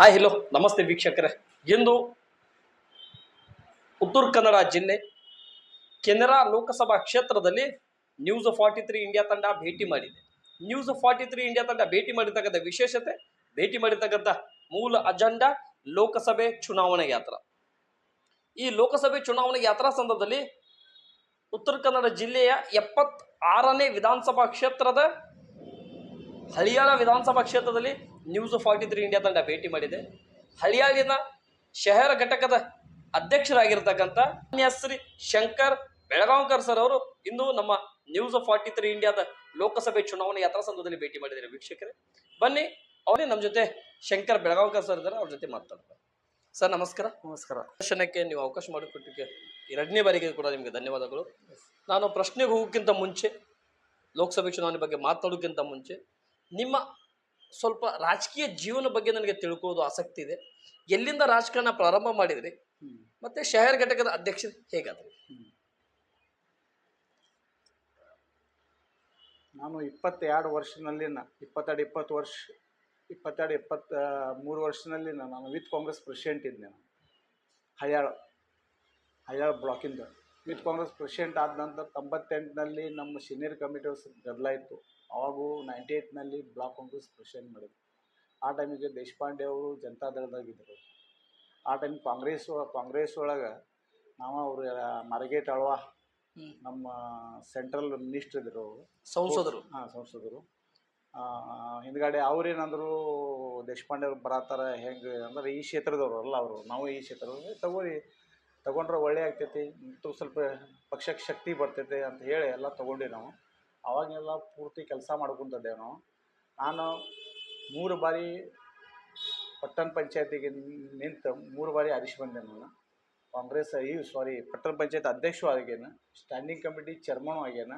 Hi hello ನಮಸ್ತೆ ವೀಕ್ಷಕರೇ. ಇಂದು ಉತ್ತರ ಕನ್ನಡ ಜಿಲ್ಲೆ ಕೆನರಾ ಲೋಕಸಭಾ ಕ್ಷೇತ್ರದಲ್ಲಿ ನ್ಯೂಸ್ ಫಾರ್ಟಿ ತ್ರೀ ಇಂಡಿಯಾ ತಂಡ ಭೇಟಿ ಮಾಡಿದೆ. ನ್ಯೂಸ್ ಫಾರ್ಟಿ ತ್ರೀ ಇಂಡಿಯಾ ತಂಡ ಭೇಟಿ ಮಾಡಿರ್ತಕ್ಕಂಥ ವಿಶೇಷತೆ, ಭೇಟಿ ಮಾಡಿರ್ತಕ್ಕಂಥ ಮೂಲ ಅಜೆಂಡಾ ಲೋಕಸಭೆ ಚುನಾವಣೆ ಯಾತ್ರ. ಈ ಲೋಕಸಭೆ ಚುನಾವಣೆ ಯಾತ್ರಾ ಸಂದರ್ಭದಲ್ಲಿ ಉತ್ತರ ಕನ್ನಡ ಜಿಲ್ಲೆಯ ಎಪ್ಪತ್ತಾರನೇ ವಿಧಾನಸಭಾ ಕ್ಷೇತ್ರದ ಹಳಿಯಾಳ ವಿಧಾನಸಭಾ ಕ್ಷೇತ್ರದಲ್ಲಿ ನ್ಯೂಸ್ ಫಾರ್ಟಿ ತ್ರೀ ಇಂಡಿಯಾ ತಂಡ ಭೇಟಿ ಮಾಡಿದೆ. ಹಳಿಯಾಳಿನ ಶಹರ ಘಟಕದ ಅಧ್ಯಕ್ಷರಾಗಿರ್ತಕ್ಕಂಥ ಶ್ರೀ ಶಂಕರ್ ಬೆಳಗಾಂಕರ್ ಸರ್ ಅವರು ಇಂದು ನಮ್ಮ ನ್ಯೂಸ್ ಫಾರ್ಟಿ ತ್ರೀ ಇಂಡಿಯಾದ ಲೋಕಸಭೆ ಚುನಾವಣೆ ಯಾತ್ರಾ ಸಂದರ್ಭದಲ್ಲಿ ಭೇಟಿ ಮಾಡಿದ್ದಾರೆ ವೀಕ್ಷಕರೇ. ಬನ್ನಿ ಅವರೇ ನಮ್ಮ ಜೊತೆ ಶಂಕರ್ ಬೆಳಗಾಂಕರ್ ಸರ್ ಇದ್ದಾರೆ ಅವ್ರ ಜೊತೆ ಮಾತಾಡ್ತಾರೆ ಸರ್ ನಮಸ್ಕಾರ. ನಮಸ್ಕಾರ. ದರ್ಶನಕ್ಕೆ ನೀವು ಅವಕಾಶ ಮಾಡಿಕೊಟ್ಟಿಗೆ ಎರಡನೇ ಬಾರಿಗೆ ಕೂಡ ನಿಮಗೆ ಧನ್ಯವಾದಗಳು. ನಾನು ಪ್ರಶ್ನೆಗೆ ಹೋಗೋಕ್ಕಿಂತ ಮುಂಚೆ ಲೋಕಸಭೆ ಚುನಾವಣೆ ಬಗ್ಗೆ ಮಾತಾಡೋಕ್ಕಿಂತ ಮುಂಚೆ ನಿಮ್ಮ ಸ್ವಲ್ಪ ರಾಜಕೀಯ ಜೀವನ ಬಗ್ಗೆ ನನಗೆ ತಿಳ್ಕೋದು ಆಸಕ್ತಿ ಇದೆ. ಎಲ್ಲಿಂದ ರಾಜಕಾರಣ ಪ್ರಾರಂಭ ಮಾಡಿದ್ರಿ? ಮತ್ತೆ ಶಹರ್ ಘಟಕದ ಅಧ್ಯಕ್ಷ ಹೇಗಾದ್ರಿ? ನಾನು ಇಪ್ಪತ್ತೆರಡು ವರ್ಷದಲ್ಲಿ ಇಪ್ಪತ್ತೆರಡು ಇಪ್ಪತ್ತು ವರ್ಷ, ಇಪ್ಪತ್ತೆರಡು ಇಪ್ಪತ್ತ ಮೂರು ವರ್ಷದಲ್ಲಿ ನಾನು ವಿತ್ ಕಾಂಗ್ರೆಸ್ ಪ್ರೆಸಿಡೆಂಟ್ ಇದ್ದೆ ನಾನು. ಹಳ್ಯಾಳ ಹಳ್ಯಾಳ ಬ್ಲಾಕಿಂದ. ವಿತ್ ಕಾಂಗ್ರೆಸ್ ಪ್ರೆಸಿಡೆಂಟ್ ಆದ ನಂತರ ತೊಂಬತ್ತೆಂಟರಲ್ಲಿ ನಮ್ಮ ಸೀನಿಯರ್ ಕಮಿಟಿ ಬದಲಾಯಿತು ಅವಾಗೂ ನೈಂಟಿ ಏಯ್ಟ್ನಲ್ಲಿ ಬ್ಲಾಕ್ ಕಾಂಗ್ರೆಸ್ ಸ್ಪೆಷಲ್ ಮಾಡಿದ್ರು. ಆ ಟೈಮಿಗೆ ದೇಶಪಾಂಡೆ ಅವರು ಜನತಾದಳದಾಗಿದ್ದರು ಆ ಟೈಮ್ ಕಾಂಗ್ರೆಸ್ ಕಾಂಗ್ರೆಸ್ ಒಳಗೆ ನಾವು ಅವರು ಮಾರ್ಗೇಟ್ ಅಳ್ವಾ ನಮ್ಮ ಸೆಂಟ್ರಲ್ ಮಿನಿಸ್ಟರ್ ಇದ್ರು ಅವರು. ಸಂಸದರು. ಹಾಂ ಸಂಸದರು. ಹಿಂದ್ಗಡೆ ಅವ್ರೇನಂದ್ರು ದೇಶಪಾಂಡೆ ಅವ್ರು ಬರತ್ತಾರ ಹೆಂಗೆ ಅಂದ್ರೆ ಈ ಕ್ಷೇತ್ರದವ್ರು ಅಲ್ಲ ಅವರು. ನಾವು ಈ ಕ್ಷೇತ್ರದವ್ರು. ತಗೋರಿ ತಗೊಂಡ್ರೆ ಒಳ್ಳೆ ಆಗ್ತೈತಿ. ಮತ್ತು ಸ್ವಲ್ಪ ಪಕ್ಷಕ್ಕೆ ಶಕ್ತಿ ಬರ್ತೈತೆ ಅಂತ ಹೇಳಿ ಎಲ್ಲ ತಗೊಂಡಿವಿ ನಾವು. ಅವಾಗೆಲ್ಲ ಪೂರ್ತಿ ಕೆಲಸ ಮಾಡ್ಕೊಂತದ್ದೇವೆ ನಾನು ಮೂರು ಬಾರಿ ಪಟ್ಟಣ ಪಂಚಾಯತಿಗೆ ನಿಂತು ಮೂರು ಬಾರಿ ಆರಿಸಿ ಬಂದೆ ನಾನು. ಕಾಂಗ್ರೆಸ್, ಈ ಸಾರಿ ಪಟ್ಟಣ ಪಂಚಾಯತ್ ಅಧ್ಯಕ್ಷ ಆಗ್ಯಾನ ಸ್ಟ್ಯಾಂಡಿಂಗ್ ಕಮಿಟಿ ಚೇರ್ಮನು ಆಗ್ಯಾನ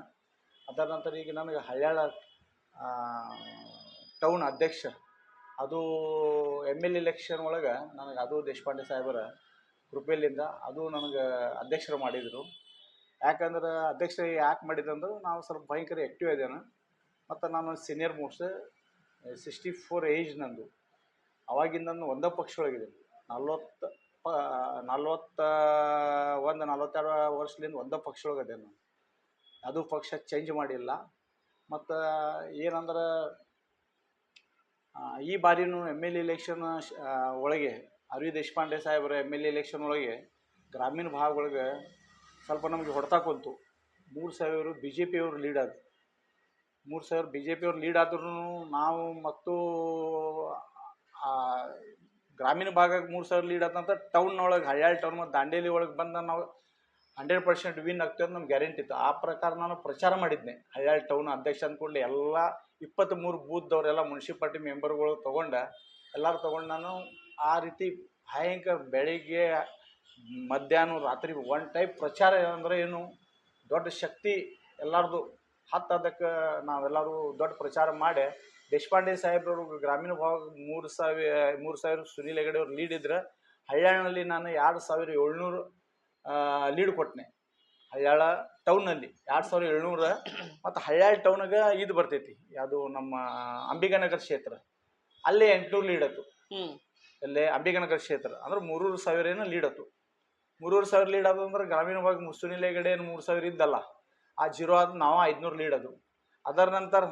ಅದರ ನಂತರ ಈಗ ನನಗೆ ಹಳ್ಯಾಳ ಟೌನ್ ಅಧ್ಯಕ್ಷ. ಅದು ಎಂ ಎಲ್ ಎಲೆಕ್ಷನ್ ಒಳಗೆ ನನಗೆ ಅದು ದೇಶಪಾಂಡೆ ಸಾಹೇಬರ ಕೃಪೆಯಿಂದ ಅದು ನನಗೆ ಅಧ್ಯಕ್ಷರು ಮಾಡಿದರು. ಯಾಕಂದ್ರೆ ಅಧ್ಯಕ್ಷ ಯಾಕೆ ಮಾಡಿದಂದ್ರೆ ನಾವು ಸ್ವಲ್ಪ ಭಯಂಕರ ಆ್ಯಕ್ಟಿವ್ ಇದ್ದೇನೆ. ಮತ್ತು ನಾನು senior most sixty four age ನಂದು. ಅವಾಗಿಂದ ನಾನು ಒಂದೇ ಪಕ್ಷ ಒಳಗಿದ್ದೀನಿ ನಲ್ವತ್ತು, ಪ, ನಲ್ವತ್ತ ಒಂದು, ನಲ್ವತ್ತೆರಡು ವರ್ಷದಿಂದ ಒಂದೇ ಪಕ್ಷ ಒಳಗದೆ ನಾನು. ಅದು ಪಕ್ಷ ಚೇಂಜ್ ಮಾಡಿಲ್ಲ. ಮತ್ತು ಏನಂದ್ರೆ ಈ ಬಾರಿನೂ ಎಂ ಎಲ್ ಎಲೆಕ್ಷನ್ ಒಳಗೆ ಅರವಿ ದೇಶಪಾಂಡೆ ಸಾಹೇಬರ ಎಂ ಎಲ್ ಎಲೆಕ್ಷನ್ ಒಳಗೆ ಗ್ರಾಮೀಣ ಭಾಗ ಒಳಗೆ ಸ್ವಲ್ಪ ನಮಗೆ ಹೊಡೆತ ಕುಂತು ಮೂರು ಸಾವಿರ ಬಿ ಜೆ ಪಿಯವರು ಲೀಡ್ ಆದ್ರು. ಮೂರು ಸಾವಿರ ಬಿ ಜೆ ಪಿಯವ್ರು ಲೀಡ್ ಆದ್ರೂ ನಾವು ಮತ್ತು ಗ್ರಾಮೀಣ ಭಾಗಕ್ಕೆ ಮೂರು ಸಾವಿರ ಲೀಡ್ ಟೌನ್ ಒಳಗೆ ಹಳ್ಯಾಳ್ ಟೌನ್ ಮತ್ತು ದಾಂಡೇಲಿ ಒಳಗೆ ಬಂದ ನಾವು ಹಂಡ್ರೆಡ್ ಪರ್ಸೆಂಟ್ ವಿನ್ ಆಗ್ತೇವೆ ಅಂತ ನಮ್ಗೆ ಗ್ಯಾರಂಟಿ ಇತ್ತು. ಆ ಪ್ರಕಾರ ನಾನು ಪ್ರಚಾರ ಮಾಡಿದ್ದೆ ಹಳ್ಯಾಳ್ ಟೌನ್ ಅಧ್ಯಕ್ಷ ಅಂದ್ಕೊಂಡು ಎಲ್ಲ ಇಪ್ಪತ್ತ್ಮೂರು ಬೂತ್ದವರೆಲ್ಲ ಮುನ್ಸಿಪಾಲ್ಟಿ ಮೆಂಬರ್ಗಳು ತೊಗೊಂಡು, ಎಲ್ಲರೂ ತೊಗೊಂಡು ನಾನು ಆ ರೀತಿ ಭಯಂಕರ ಬೆಳಿಗ್ಗೆ ಮಧ್ಯಾಹ್ನ ರಾತ್ರಿ ಒನ್ ಟೈಪ್ ಪ್ರಚಾರ ಅಂದರೆ ಏನು? ದೊಡ್ಡ ಶಕ್ತಿ ಎಲ್ಲರದು. ಹತ್ತು ಅದಕ್ಕೆ ನಾವೆಲ್ಲರೂ ದೊಡ್ಡ ಪ್ರಚಾರ ಮಾಡಿ ದೇಶಪಾಂಡೆ ಸಾಹೇಬ್ರವ್ರು ಗ್ರಾಮೀಣ ಭಾಗ ಮೂರು ಸಾವಿರ ಮೂರು ಸಾವಿರ ಸುನೀಲ್ ಹೆಗಡೆ ಅವ್ರು ಲೀಡ್ ಇದ್ರೆ ಹಳ್ಯಾಳನಲ್ಲಿ ನಾನು ಎರಡು ಸಾವಿರ ಏಳ್ನೂರು ಲೀಡ್ ಕೊಟ್ಟನೆ ಹಳ್ಯಾಳ ಟೌನಲ್ಲಿ ಎರಡು ಸಾವಿರ ಏಳ್ನೂರ ಮತ್ತು ಹಳ್ಯಾಳ ಟೌನಾಗ ಇದು ಬರ್ತೈತಿ. ಯಾವುದು ನಮ್ಮ ಅಂಬಿಕಾನಗರ ಕ್ಷೇತ್ರ. ಅಲ್ಲೇ ಎಂಟುನೂರು ಲೀಡ್ ಆಯ್ತು. ಹ್ಮ್. ಅಲ್ಲೇ ಅಂಬಿಕಾನಗರ ಕ್ಷೇತ್ರ. ಅಂದ್ರೆ ಮೂರೂರು ಸಾವಿರ ಏನೋ ಲೀಡ್ ಮೂರೂರು ಸಾವಿರ ಲೀಡ್ ಆದ ಅಂದ್ರೆ ಗ್ರಾಮೀಣ ಭಾಗ ಮುಸುನಿಲೆ ಲೇಗಡೆ ಏನು ಮೂರು ಸಾವಿರ ಇದ್ದಲ್ಲ, ಆ ಜೀರೋ ಆದ ನಾವು ಐದುನೂರು ಲೀಡ್ ಅದು ಅದರ ನಂತರ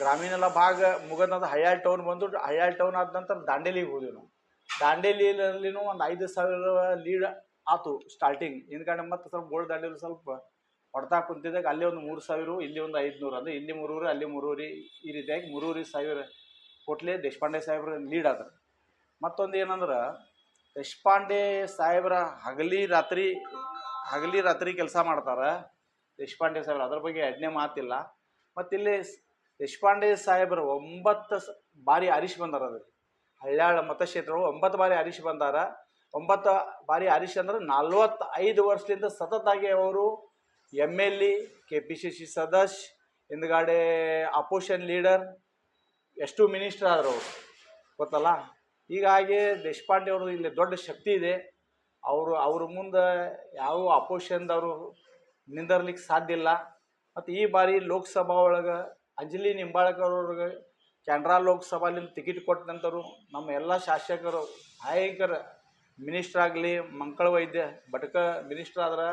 ಗ್ರಾಮೀಣ ಎಲ್ಲ ಭಾಗ ಮುಗದ ಹಯಾಳ್ ಟೌನ್ ಬಂದು ಹಯಾಳ್ ಟೌನ್ ಆದ ನಂತರ ದಾಂಡೇಲಿಗೆ ಹೋದ್ವಿ ನಾವು. ದಾಂಡೇಲಿಯಲ್ಲಿನೂ ಒಂದು ಐದು ಸಾವಿರ ಲೀಡ್ ಆತು ಸ್ಟಾರ್ಟಿಂಗ್ ಹಿಂದ್ಗಡೆ ಮತ್ತೆ ಸ್ವಲ್ಪ ಗೋಲ್ಡ್ ದಾಂಡೇಲಿ ಸ್ವಲ್ಪ ಹೊಡ್ತಾ ಕುಂತಿದ್ದಾಗ ಅಲ್ಲಿ ಒಂದು ಮೂರು ಸಾವಿರ, ಇಲ್ಲಿ ಒಂದು ಐದುನೂರು. ಅಂದರೆ ಇಲ್ಲಿ ಮೂರೂರು, ಅಲ್ಲಿ ಮೂರೂರಿ ಈ ರೀತಿಯಾಗಿ ಮೂರೂರಿ ಸಾವಿರ ಕೊಟ್ಲೆ ದೇಶಪಾಂಡೆ ಸಾಹೇಬ್ರ ಲೀಡ್ ಆದ್ರೆ. ಮತ್ತೊಂದು ಏನಂದ್ರೆ ದೇಶಪಾಂಡೆ ಸಾಹೇಬ್ರ ಹಗಲಿ ರಾತ್ರಿ ಹಗಲಿ ರಾತ್ರಿ ಕೆಲಸ ಮಾಡ್ತಾರೆ. ದೇಶಪಾಂಡೆ ಸಾಹೇಬ್ರ, ಅದ್ರ ಬಗ್ಗೆ ಎರಡನೇ ಮಾತಿಲ್ಲ. ಮತ್ತು ಇಲ್ಲಿ ದೇಶಪಾಂಡೆ ಸಾಹೇಬ್ರು ಒಂಬತ್ತು ಬಾರಿ ಅರಿಶ್ ಬಂದಾರ ಅದ್ರಿ ಹಳ್ಯಾಳ ಮತಕ್ಷೇತ್ರ ಒಂಬತ್ತು ಬಾರಿ ಅರಿಶ್ ಬಂದಾರ. ಒಂಬತ್ತು ಬಾರಿ ಹರೀಶ್ ಅಂದ್ರೆ ನಲ್ವತ್ತೈದು ವರ್ಷದಿಂದ ಸತತಾಗಿ ಅವರು M L E K P C C ಸದಸ್ಯ, ಹಿಂದ್ಗಡೆ ಅಪೋಸಿಷನ್ ಲೀಡರ್ ಎಷ್ಟು ಮಿನಿಸ್ಟರ್ ಆದ್ರು ಅವರು. ಗೊತ್ತಲ್ಲ? ಹೀಗಾಗಿ ದೇಶಪಾಂಡೆ ಅವರು ಇಲ್ಲಿ ದೊಡ್ಡ ಶಕ್ತಿ ಇದೆ. ಅವರು, ಅವ್ರ ಮುಂದೆ ಯಾವ ಅಪೋಷನ್ದವರು ನಿಂದರ್ಲಿಕ್ಕೆ ಸಾಧ್ಯ ಇಲ್ಲ. ಮತ್ತು ಈ ಬಾರಿ ಲೋಕಸಭಾ ಒಳಗೆ ಅಂಜಲಿ ನಿಂಬಾಳ್ಕರ್ ಅವ್ರಿಗೆ ಕೆನರಾ ಲೋಕಸಭಾಲಿಂದ ಟಿಕೆಟ್ ಕೊಟ್ಟಂಥವ್ರು ನಮ್ಮ ಎಲ್ಲ ಶಾಸಕರು ಭಯಂಕರ ಮಿನಿಸ್ಟರ್ ಆಗಲಿ ಮಂಕಳ ವೈದ್ಯ, ಬಟಕ ಮಿನಿಸ್ಟರ್ ಆದ್ರೆ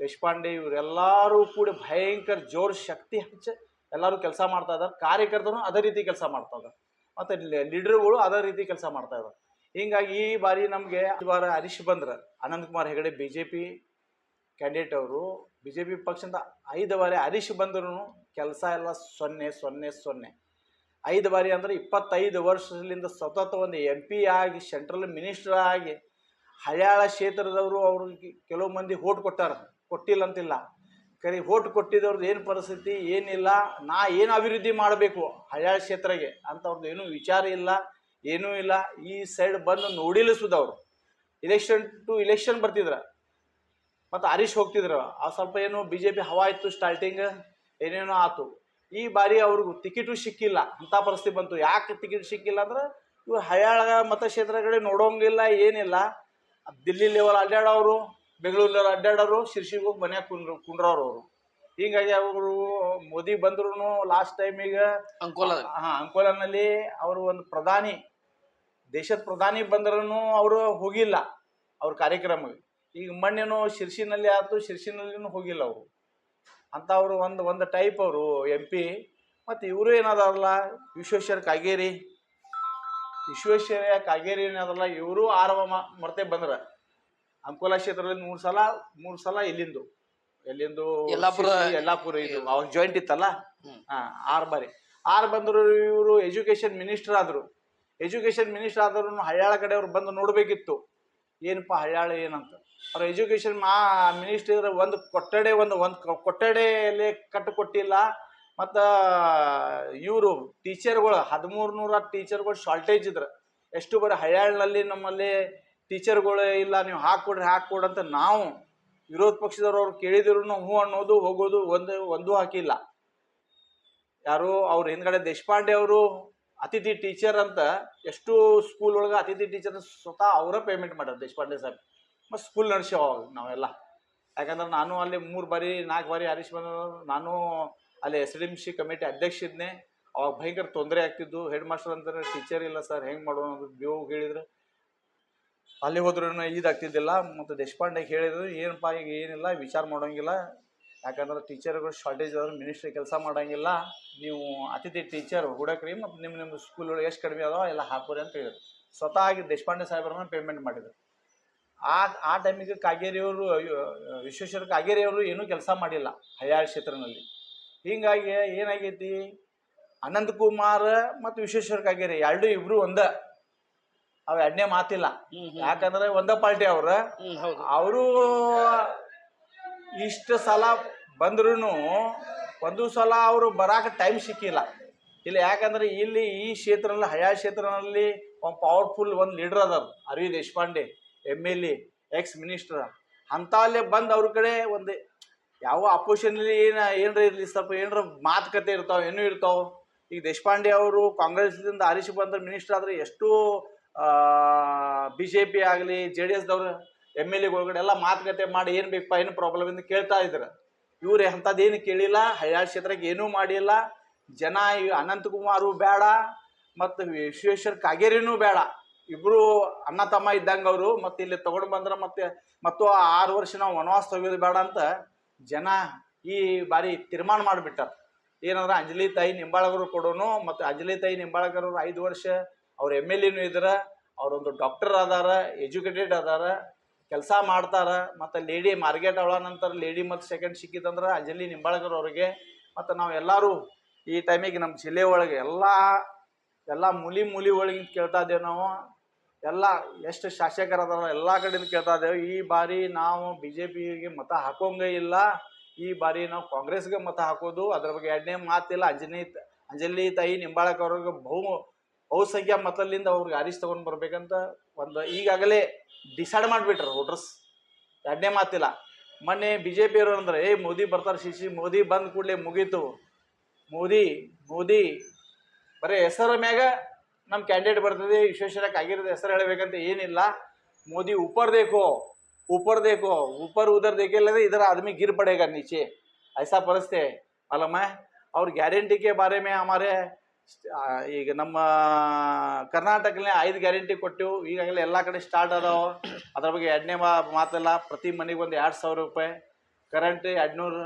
ದೇಶಪಾಂಡೆ ಇವರೆಲ್ಲರೂ ಕೂಡ ಭಯಂಕರ ಜೋರು ಶಕ್ತಿ ಹಚ್ಚಿ ಎಲ್ಲರೂ ಕೆಲಸ ಮಾಡ್ತಾ ಇದ್ದಾರೆ ಕಾರ್ಯಕರ್ತರು ಅದೇ ರೀತಿ ಕೆಲಸ ಮಾಡ್ತಾ ಇದ್ದಾರೆ ಮತ್ತು ಲೀಡರ್ಗಳು ಅದೇ ರೀತಿ ಕೆಲಸ ಮಾಡ್ತಾ ಇದ್ದಾರೆ ಹಿಂಗಾಗಿ ಈ ಬಾರಿ ನಮಗೆ ಈ ವಾರ ಹರೀಶ್ ಬಂದ್ರೆ, Anant Kumar Hegde B J P candidate ಅವರು ಬಿ ಜೆ ಪಿ ಪಕ್ಷದಿಂದ ಐದು ಬಾರಿ ಹರೀಶ್ ಬಂದ್ರು ಕೆಲಸ ಎಲ್ಲ ಸೊನ್ನೆ ಸೊನ್ನೆ ಸೊನ್ನೆ. ಐದು ಬಾರಿ ಅಂದರೆ ಇಪ್ಪತ್ತೈದು ವರ್ಷದಿಂದ ಸತತ ಒಂದು ಎಂ ಪಿ ಆಗಿ ಸೆಂಟ್ರಲ್ ಮಿನಿಸ್ಟರ್ ಆಗಿ ಹಳ್ಯಾಳ ಕ್ಷೇತ್ರದವರು ಅವ್ರಿಗೆ ಕೆಲವು ಮಂದಿ ಓಟ್ ಕೊಟ್ಟಾರ. ಕೊಟ್ಟಿಲ್ಲ ಅಂತಿಲ್ಲ ಕರೆ ಓಟ್ ಕೊಟ್ಟಿದ್ದವ್ರದ್ದು ಏನು ಪರಿಸ್ಥಿತಿ? ಏನಿಲ್ಲ. ನಾ ಏನು ಅಭಿವೃದ್ಧಿ ಮಾಡಬೇಕು ಹಳ್ಯಾಳ ಕ್ಷೇತ್ರಗೆ ಅಂಥವ್ರದ್ದು ಏನೂ ವಿಚಾರ ಇಲ್ಲ, ಏನೂ ಇಲ್ಲ. ಈ ಸೈಡ್ ಬಂದು ನೋಡಿಲ್ಲ ಸುದ ಅವರು ಇಲೆಕ್ಷನ್ ಟು ಇಲೆಕ್ಷನ್ ಬರ್ತಿದ್ರ. ಮತ್ತು ಹರೀಶ್ ಹೋಗ್ತಿದ್ರು. ಆ ಸ್ವಲ್ಪ ಏನು ಬಿ ಜೆ ಪಿ ಹವಾ ಇತ್ತು ಸ್ಟಾರ್ಟಿಂಗ್ ಏನೇನೋ ಆತು. ಈ ಬಾರಿ ಅವ್ರಿಗೂ ಟಿಕೆಟು ಸಿಕ್ಕಿಲ್ಲ. ಅಂಥ ಪರಿಸ್ಥಿತಿ ಬಂತು. ಯಾಕೆ ಟಿಕೆಟ್ ಸಿಕ್ಕಿಲ್ಲ ಅಂದ್ರೆ ಇವ್ರು ಹಳ್ಯಾಳ ಮತಕ್ಷೇತ್ರಗಳೇ ನೋಡೋಂಗಿಲ್ಲ, ಏನಿಲ್ಲ. ದಿಲ್ಲಿ ಲೆವೆಲ್ ಅಡ್ಡಾಡೋರು ಬೆಂಗಳೂರು ಲೆವೆಲ್ ಅಡ್ಡಾಡೋರು ಶಿರ್ಸಿಗೆ ಹೋಗಿ ಮನ್ಯಾಗ ಕುಂಡ್ರು ಕುಂಡ್ರವ್ರು ಅವರು. ಹೀಗಾಗಿ ಅವರು ಮೋದಿ ಬಂದ್ರು ಲಾಸ್ಟ್ ಟೈಮಿಗೆ ಅಂಕೋಲ ಹಾ ಅಂಕೋಲನಲ್ಲಿ ಅವರು ಒಂದು ಪ್ರಧಾನಿ ದೇಶದ ಪ್ರಧಾನಿ ಬಂದ್ರೂ ಅವರು ಹೋಗಿಲ್ಲ ಅವ್ರ ಕಾರ್ಯಕ್ರಮಕ್ಕೆ. ಈಗ ಮೊನ್ನೆನೂ ಶಿರ್ಸಿನಲ್ಲಿ ಆಯ್ತು ಶಿರ್ಸಿನಲ್ಲಿನೂ ಹೋಗಿಲ್ಲ ಅವರು. ಅಂತ ಅವರು ಒಂದು ಒಂದು ಟೈಪ್ ಅವರು ಎಂ ಪಿ ಮತ್ತು ಇವರು ಏನಾದಾರಲ್ಲ ವಿಶ್ವೇಶ್ವರ ಕಾಗೇರಿ. ವಿಶ್ವೇಶ್ವರ ಕಾಗೇರಿ ಏನಾದಲ್ಲ ಇವರು ಆರವ ಮರ್ತೆ ಬಂದ್ರ. ಅಂಕೋಲ ಕ್ಷೇತ್ರದಲ್ಲಿ ಮೂರು ಸಲ ಮೂರು ಸಲ ಇಲ್ಲಿಂದು ಎಲ್ಲಿಂದು ಯಲ್ಲಾಪುರ. ಯಲ್ಲಾಪುರ ಇದು ಅವಾಗ ಜಾಯಿಂಟ್ ಇತ್ತಲ್ಲ. ಹಾ ಆರು ಬಾರಿ. ಆರು ಬಂದ್ರು ಇವರು ಎಜುಕೇಶನ್ ಮಿನಿಸ್ಟರ್ ಆದ್ರು. ಎಜುಕೇಶನ್ ಮಿನಿಸ್ಟರ್ ಆದ್ರೂ ಹಳ್ಯಾಳ ಕಡೆ ಅವ್ರು ಬಂದು ನೋಡಬೇಕಿತ್ತು. ಏನಪ್ಪ ಹಳ್ಯಾಳ ಏನಂತ? ಅವ್ರ ಎಜುಕೇಶನ್ ಮಾ ಮಿನಿಸ್ಟರ್ ಒಂದು ಕೊಠಡಿ ಒಂದು ಒಂದು ಕೊಠಡಿಯಲ್ಲಿ ಕಟ್ಟು ಕೊಟ್ಟಿಲ್ಲ ಮತ್ತು ಇವರು ಟೀಚರ್ಗಳು ಹದಿಮೂರು ನೂರ ಟೀಚರ್ಗಳು ಶಾರ್ಟೇಜ್ ಇದ್ರು. ಎಷ್ಟು ಬರೀ ಹಳ್ಯಾಳಿನಲ್ಲಿ ನಮ್ಮಲ್ಲಿ ಟೀಚರ್ಗಳು ಇಲ್ಲ, ನೀವು ಹಾಕ್ಕೊಡ್ರಿ ಹಾಕ್ಕೊಡ್ರಿ ಅಂತ ನಾವು ವಿರೋಧ ಪಕ್ಷದವ್ರು ಅವ್ರು ಕೇಳಿದ್ರು ಹ್ಞೂ ಅನ್ನೋದು, ಹೋಗೋದು ಒಂದು, ಒಂದೂ ಹಾಕಿಲ್ಲ. ಯಾರು ಅವ್ರ ಹಿಂದ್ಗಡೆ ದೇಶಪಾಂಡೆ ಅವರು ಅತಿಥಿ ಟೀಚರ್ ಅಂತ ಎಷ್ಟು ಸ್ಕೂಲ್ ಒಳಗೆ ಅತಿಥಿ ಟೀಚರ್ ಸ್ವತಃ ಅವರ ಪೇಮೆಂಟ್ ಮಾಡ್ಯಾರ ದೇಶಪಾಂಡೆ ಸರ್ ಮತ್ತು ಸ್ಕೂಲ್ ನಡೆಸ್ಯಾವ ನಾವೆಲ್ಲ. ಯಾಕಂದ್ರೆ ನಾನು ಅಲ್ಲಿ ಮೂರು ಬಾರಿ, ನಾಲ್ಕು ಬಾರಿ ಹರೀಶ್ ಬಂದ ನಾನು ಅಲ್ಲಿ S D M C committee ಅಧ್ಯಕ್ಷ ಇದ್ನೆ. ಅವಾಗ ಭಯಂಕರ ತೊಂದರೆ ಆಗ್ತಿದ್ದು ಹೆಡ್ ಮಾಸ್ಟರ್ ಅಂತಾರೆ ಟೀಚರ್ ಇಲ್ಲ ಸರ್ ಹೆಂಗೆ ಮಾಡೋಣ? ಅಂತ ಬೇವು ಹೇಳಿದ್ರು. ಅಲ್ಲಿ ಹೋದ್ರೂ ಇದಾಗ್ತಿದ್ದಿಲ್ಲ. ಮತ್ತು ದೇಶಪಾಂಡೆ ಹೇಳಿದ್ರು, ಏನಪ್ಪ ಈಗ ಏನಿಲ್ಲ, ವಿಚಾರ ಮಾಡೋಂಗಿಲ್ಲ. ಯಾಕಂದ್ರೆ ಟೀಚರ್ಗಳು ಶಾರ್ಟೇಜ್ ಆದ್ರೆ ಮಿನಿಸ್ಟ್ರಿ ಕೆಲಸ ಮಾಡೋಂಗಿಲ್ಲ. ನೀವು ಅತಿಥಿ ಟೀಚರ್ ಹುಡಕ್ರಿ ಮತ್ತು ನಿಮ್ಮ ನಿಮ್ಮ ಸ್ಕೂಲ್ ಒಳಗೆ ಎಷ್ಟು ಕಡಿಮೆ ಅದಾವ, ಎಲ್ಲ ಹಾಕೋರಿ ಅಂತ ಹೇಳಿದ್ರು. ಸ್ವತಃ ಆಗಿ ದೇಶಪಾಂಡೆ ಸಾಹೇಬ್ರನ್ನ ಪೇಮೆಂಟ್ ಮಾಡಿದ್ರು. ಆ ಆ ಟೈಮಿಗೆ ಕಾಗೇರಿಯವರು ವಿಶ್ವೇಶ್ವರ ಕಾಗೇರಿಯವರು ಏನೂ ಕೆಲಸ ಮಾಡಿಲ್ಲ, ಹಯಾಳ್ ಕ್ಷೇತ್ರದಲ್ಲಿ. ಹೀಗಾಗಿ ಏನಾಗೈತಿ? ಅನಂತ್ ಕುಮಾರ್ ಮತ್ತು ವಿಶ್ವೇಶ್ವರ ಕಾಗೇರಿ, ಎರಡು ಇಬ್ಬರು ಒಂದ. ಅವ ಎಣ್ಣೆ ಮಾತಿಲ್ಲ. ಯಾಕಂದ್ರೆ ಒಂದ ಪಾರ್ಟಿ ಅವ್ರ. ಅವರು ಇಷ್ಟು ಸಲ ಬಂದ್ರು ಒಂದು ಸಲ ಅವರು ಬರಾಕ ಟೈಮ್ ಸಿಕ್ಕಿಲ್ಲ. ಇಲ್ಲಿ ಯಾಕಂದ್ರೆ ಇಲ್ಲಿ ಈ ಕ್ಷೇತ್ರದಲ್ಲಿ ಹಯಾ ಕ್ಷೇತ್ರದಲ್ಲಿ ಒಂದು ಪವರ್ಫುಲ್ ಒಂದು ಲೀಡರ್ ಅದಾರ Arvind Deshpande M L A ex minister ಅಂಥಲ್ಲೇ ಬಂದು ಅವ್ರ ಕಡೆ ಒಂದು ಯಾವ ಅಪೋಸಿಷನಲ್ಲಿ ಏನು ಏನರ ಇರಲಿ ಸ್ವಲ್ಪ ಏನರ ಮಾತುಕತೆ ಇರ್ತಾವೆ ಏನು ಇರ್ತಾವೆ. ಈಗ ದೇಶಪಾಂಡೆ ಅವರು ಕಾಂಗ್ರೆಸ್ದಿಂದ ಆರಿಸಿ ಬಂದ್ರೆ ಮಿನಿಸ್ಟರ್ ಆದರೆ ಎಷ್ಟು ಬಿ ಜೆ ಪಿ ಆಗಲಿ ಜೆ ಡಿ ಎಸ್ದವ್ರು ಎಂ ಎಲ್ ಎಗಳೊಳಗಡೆ ಎಲ್ಲ ಮಾತುಕತೆ ಮಾಡಿ ಏನು ಬೇಕಪ್ಪ ಏನು ಪ್ರಾಬ್ಲಮ್ ಅಂತ ಕೇಳ್ತಾ ಇದ್ರು. ಇವ್ರು ಅಂಥದ್ದೇನು ಕೇಳಿಲ್ಲ ಹಳ್ಯಾಳ ಕ್ಷೇತ್ರಕ್ಕೆ ಏನೂ ಮಾಡಿಲ್ಲ. ಜನ ಅನಂತಕುಮಾರು ಬೇಡ ಮತ್ತು ವಿಶ್ವೇಶ್ವರ ಕಾಗೇರಿನೂ ಬೇಡ ಇಬ್ಬರು ಅಣ್ಣ ತಮ್ಮ ಇದ್ದಂಗೆ ಅವರು, ಮತ್ತು ಇಲ್ಲಿ ತೊಗೊಂಡು ಬಂದ್ರೆ ಮತ್ತೆ, ಮತ್ತು ಆರು ವರ್ಷ ನಾವು ವನವಾಸ ತೆಗೆಯೋದು ಬೇಡ ಅಂತ ಜನ ಈ ಬಾರಿ ತೀರ್ಮಾನ ಮಾಡಿಬಿಟ್ಟಾರೆ. ಏನಂದ್ರೆ ಅಂಜಲಿ ತಾಯಿ ನಿಂಬಾಳಗರು ಕೊಡೋನು, ಮತ್ತು ಅಂಜಲಿ ತಾಯಿ ನಿಂಬಾಳಗರವ್ರು ಐದು ವರ್ಷ ಅವ್ರ ಎಂ ಎಲ್ ಎನೂ ಇದ್ರ ಅವರೊಂದು ಡಾಕ್ಟರ್ ಅದಾರ ಎಜುಕೇಟೆಡ್ ಅದಾರ, ಕೆಲಸ ಮಾಡ್ತಾರ, ಮತ್ತು ಲೇಡಿ ಮಾರ್ಕೆಟ್ ಅವಳ ನಂತರ ಲೇಡಿ ಮತ್ತು ಸೆಕೆಂಡ್ ಸಿಕ್ಕಿತಂದ್ರೆ ಅಂಜಲಿ ನಿಂಬಾಳ್ಕರ್ ಅವ್ರಿಗೆ. ಮತ್ತು ನಾವು ಎಲ್ಲರೂ ಈ ಟೈಮಿಗೆ ನಮ್ಮ ಜಿಲ್ಲೆ ಒಳಗೆ ಎಲ್ಲ ಎಲ್ಲ ಮೂಲಿ ಮೂಲಿ ಒಳಗಿಂದ ಕೇಳ್ತಾ ಇದ್ದೇವೆ ನಾವು. ಎಲ್ಲ ಎಷ್ಟು ಶಾಸಕರದಾರ ಎಲ್ಲ ಕಡೆಯಿಂದ ಕೇಳ್ತಾ ಇದ್ದೇವೆ ಈ ಬಾರಿ ನಾವು ಬಿ ಜೆ ಪಿಗೆ ಮತ ಹಾಕೋಂಗೇ ಇಲ್ಲ. ಈ ಬಾರಿ ನಾವು ಕಾಂಗ್ರೆಸ್ಗೆ ಮತ ಹಾಕೋದು. ಅದ್ರ ಬಗ್ಗೆ ಎರಡನೇ ಮಾತಿಲ್ಲ. ಅಂಜನಿ ಅಂಜಲಿ ತಾಯಿ ನಿಂಬಾಳಕ್ ಅವ್ರಿಗೆ ಬಹು ಬಹುಸಂಖ್ಯಾ ಮತದಿಂದ ಅವ್ರಿಗೆ ಆರಿಸ್ ತಗೊಂಡು ಬರ್ಬೇಕಂತ ಒಂದು ಈಗಾಗಲೇ ಡಿಸೈಡ್ ಮಾಡಿಬಿಟ್ರು ವೋಟರ್ಸ್ ಎರಡನೇ ಮಾತಿಲ್ಲ ಮೊನ್ನೆ ಬಿ ಜೆ ಪಿಯವರು ಅಂದ್ರೆ ಏ ಮೋದಿ ಬರ್ತಾರೆ ಶಿಶಿ ಮೋದಿ ಬಂದ ಕೂಡಲೇ ಮುಗೀತು ಮೋದಿ ಮೋದಿ ಬರೀ ಹೆಸರ ಮ್ಯಾಗ ನಮ್ಮ ಕ್ಯಾಂಡಿಡೇಟ್ ಬರ್ತದೆ ವಿಶ್ವೇಶ್ವರಕ್ಕೆ ಆಗಿರೋದು ಹೆಸರು ಹೇಳಬೇಕಂತ ಏನಿಲ್ಲ ಮೋದಿ ऊपर देखो ऊपर देखो ऊपर उधर देखेगा इधर आदमी गिर पड़ेगा नीचे ऐसा परिस्थिति है मालूम है और गारंटी के बारे में हमारे ಆ, ಈಗ ನಮ್ಮ ಕರ್ನಾಟಕನೇ ಐದು ಗ್ಯಾರಂಟಿ ಕೊಟ್ಟೆವು ಈಗಾಗಲೇ ಎಲ್ಲ ಕಡೆ ಸ್ಟಾರ್ಟ್ ಅದಾವ. ಅದ್ರ ಬಗ್ಗೆ ಎರಡನೇ ಮಾತಲ್ಲ ಪ್ರತಿ ಮನೆಗೆ ಒಂದು ಎರಡು ಸಾವಿರ ರೂಪಾಯಿ. ಕರೆಂಟ್ ಎರಡ್ನೂರು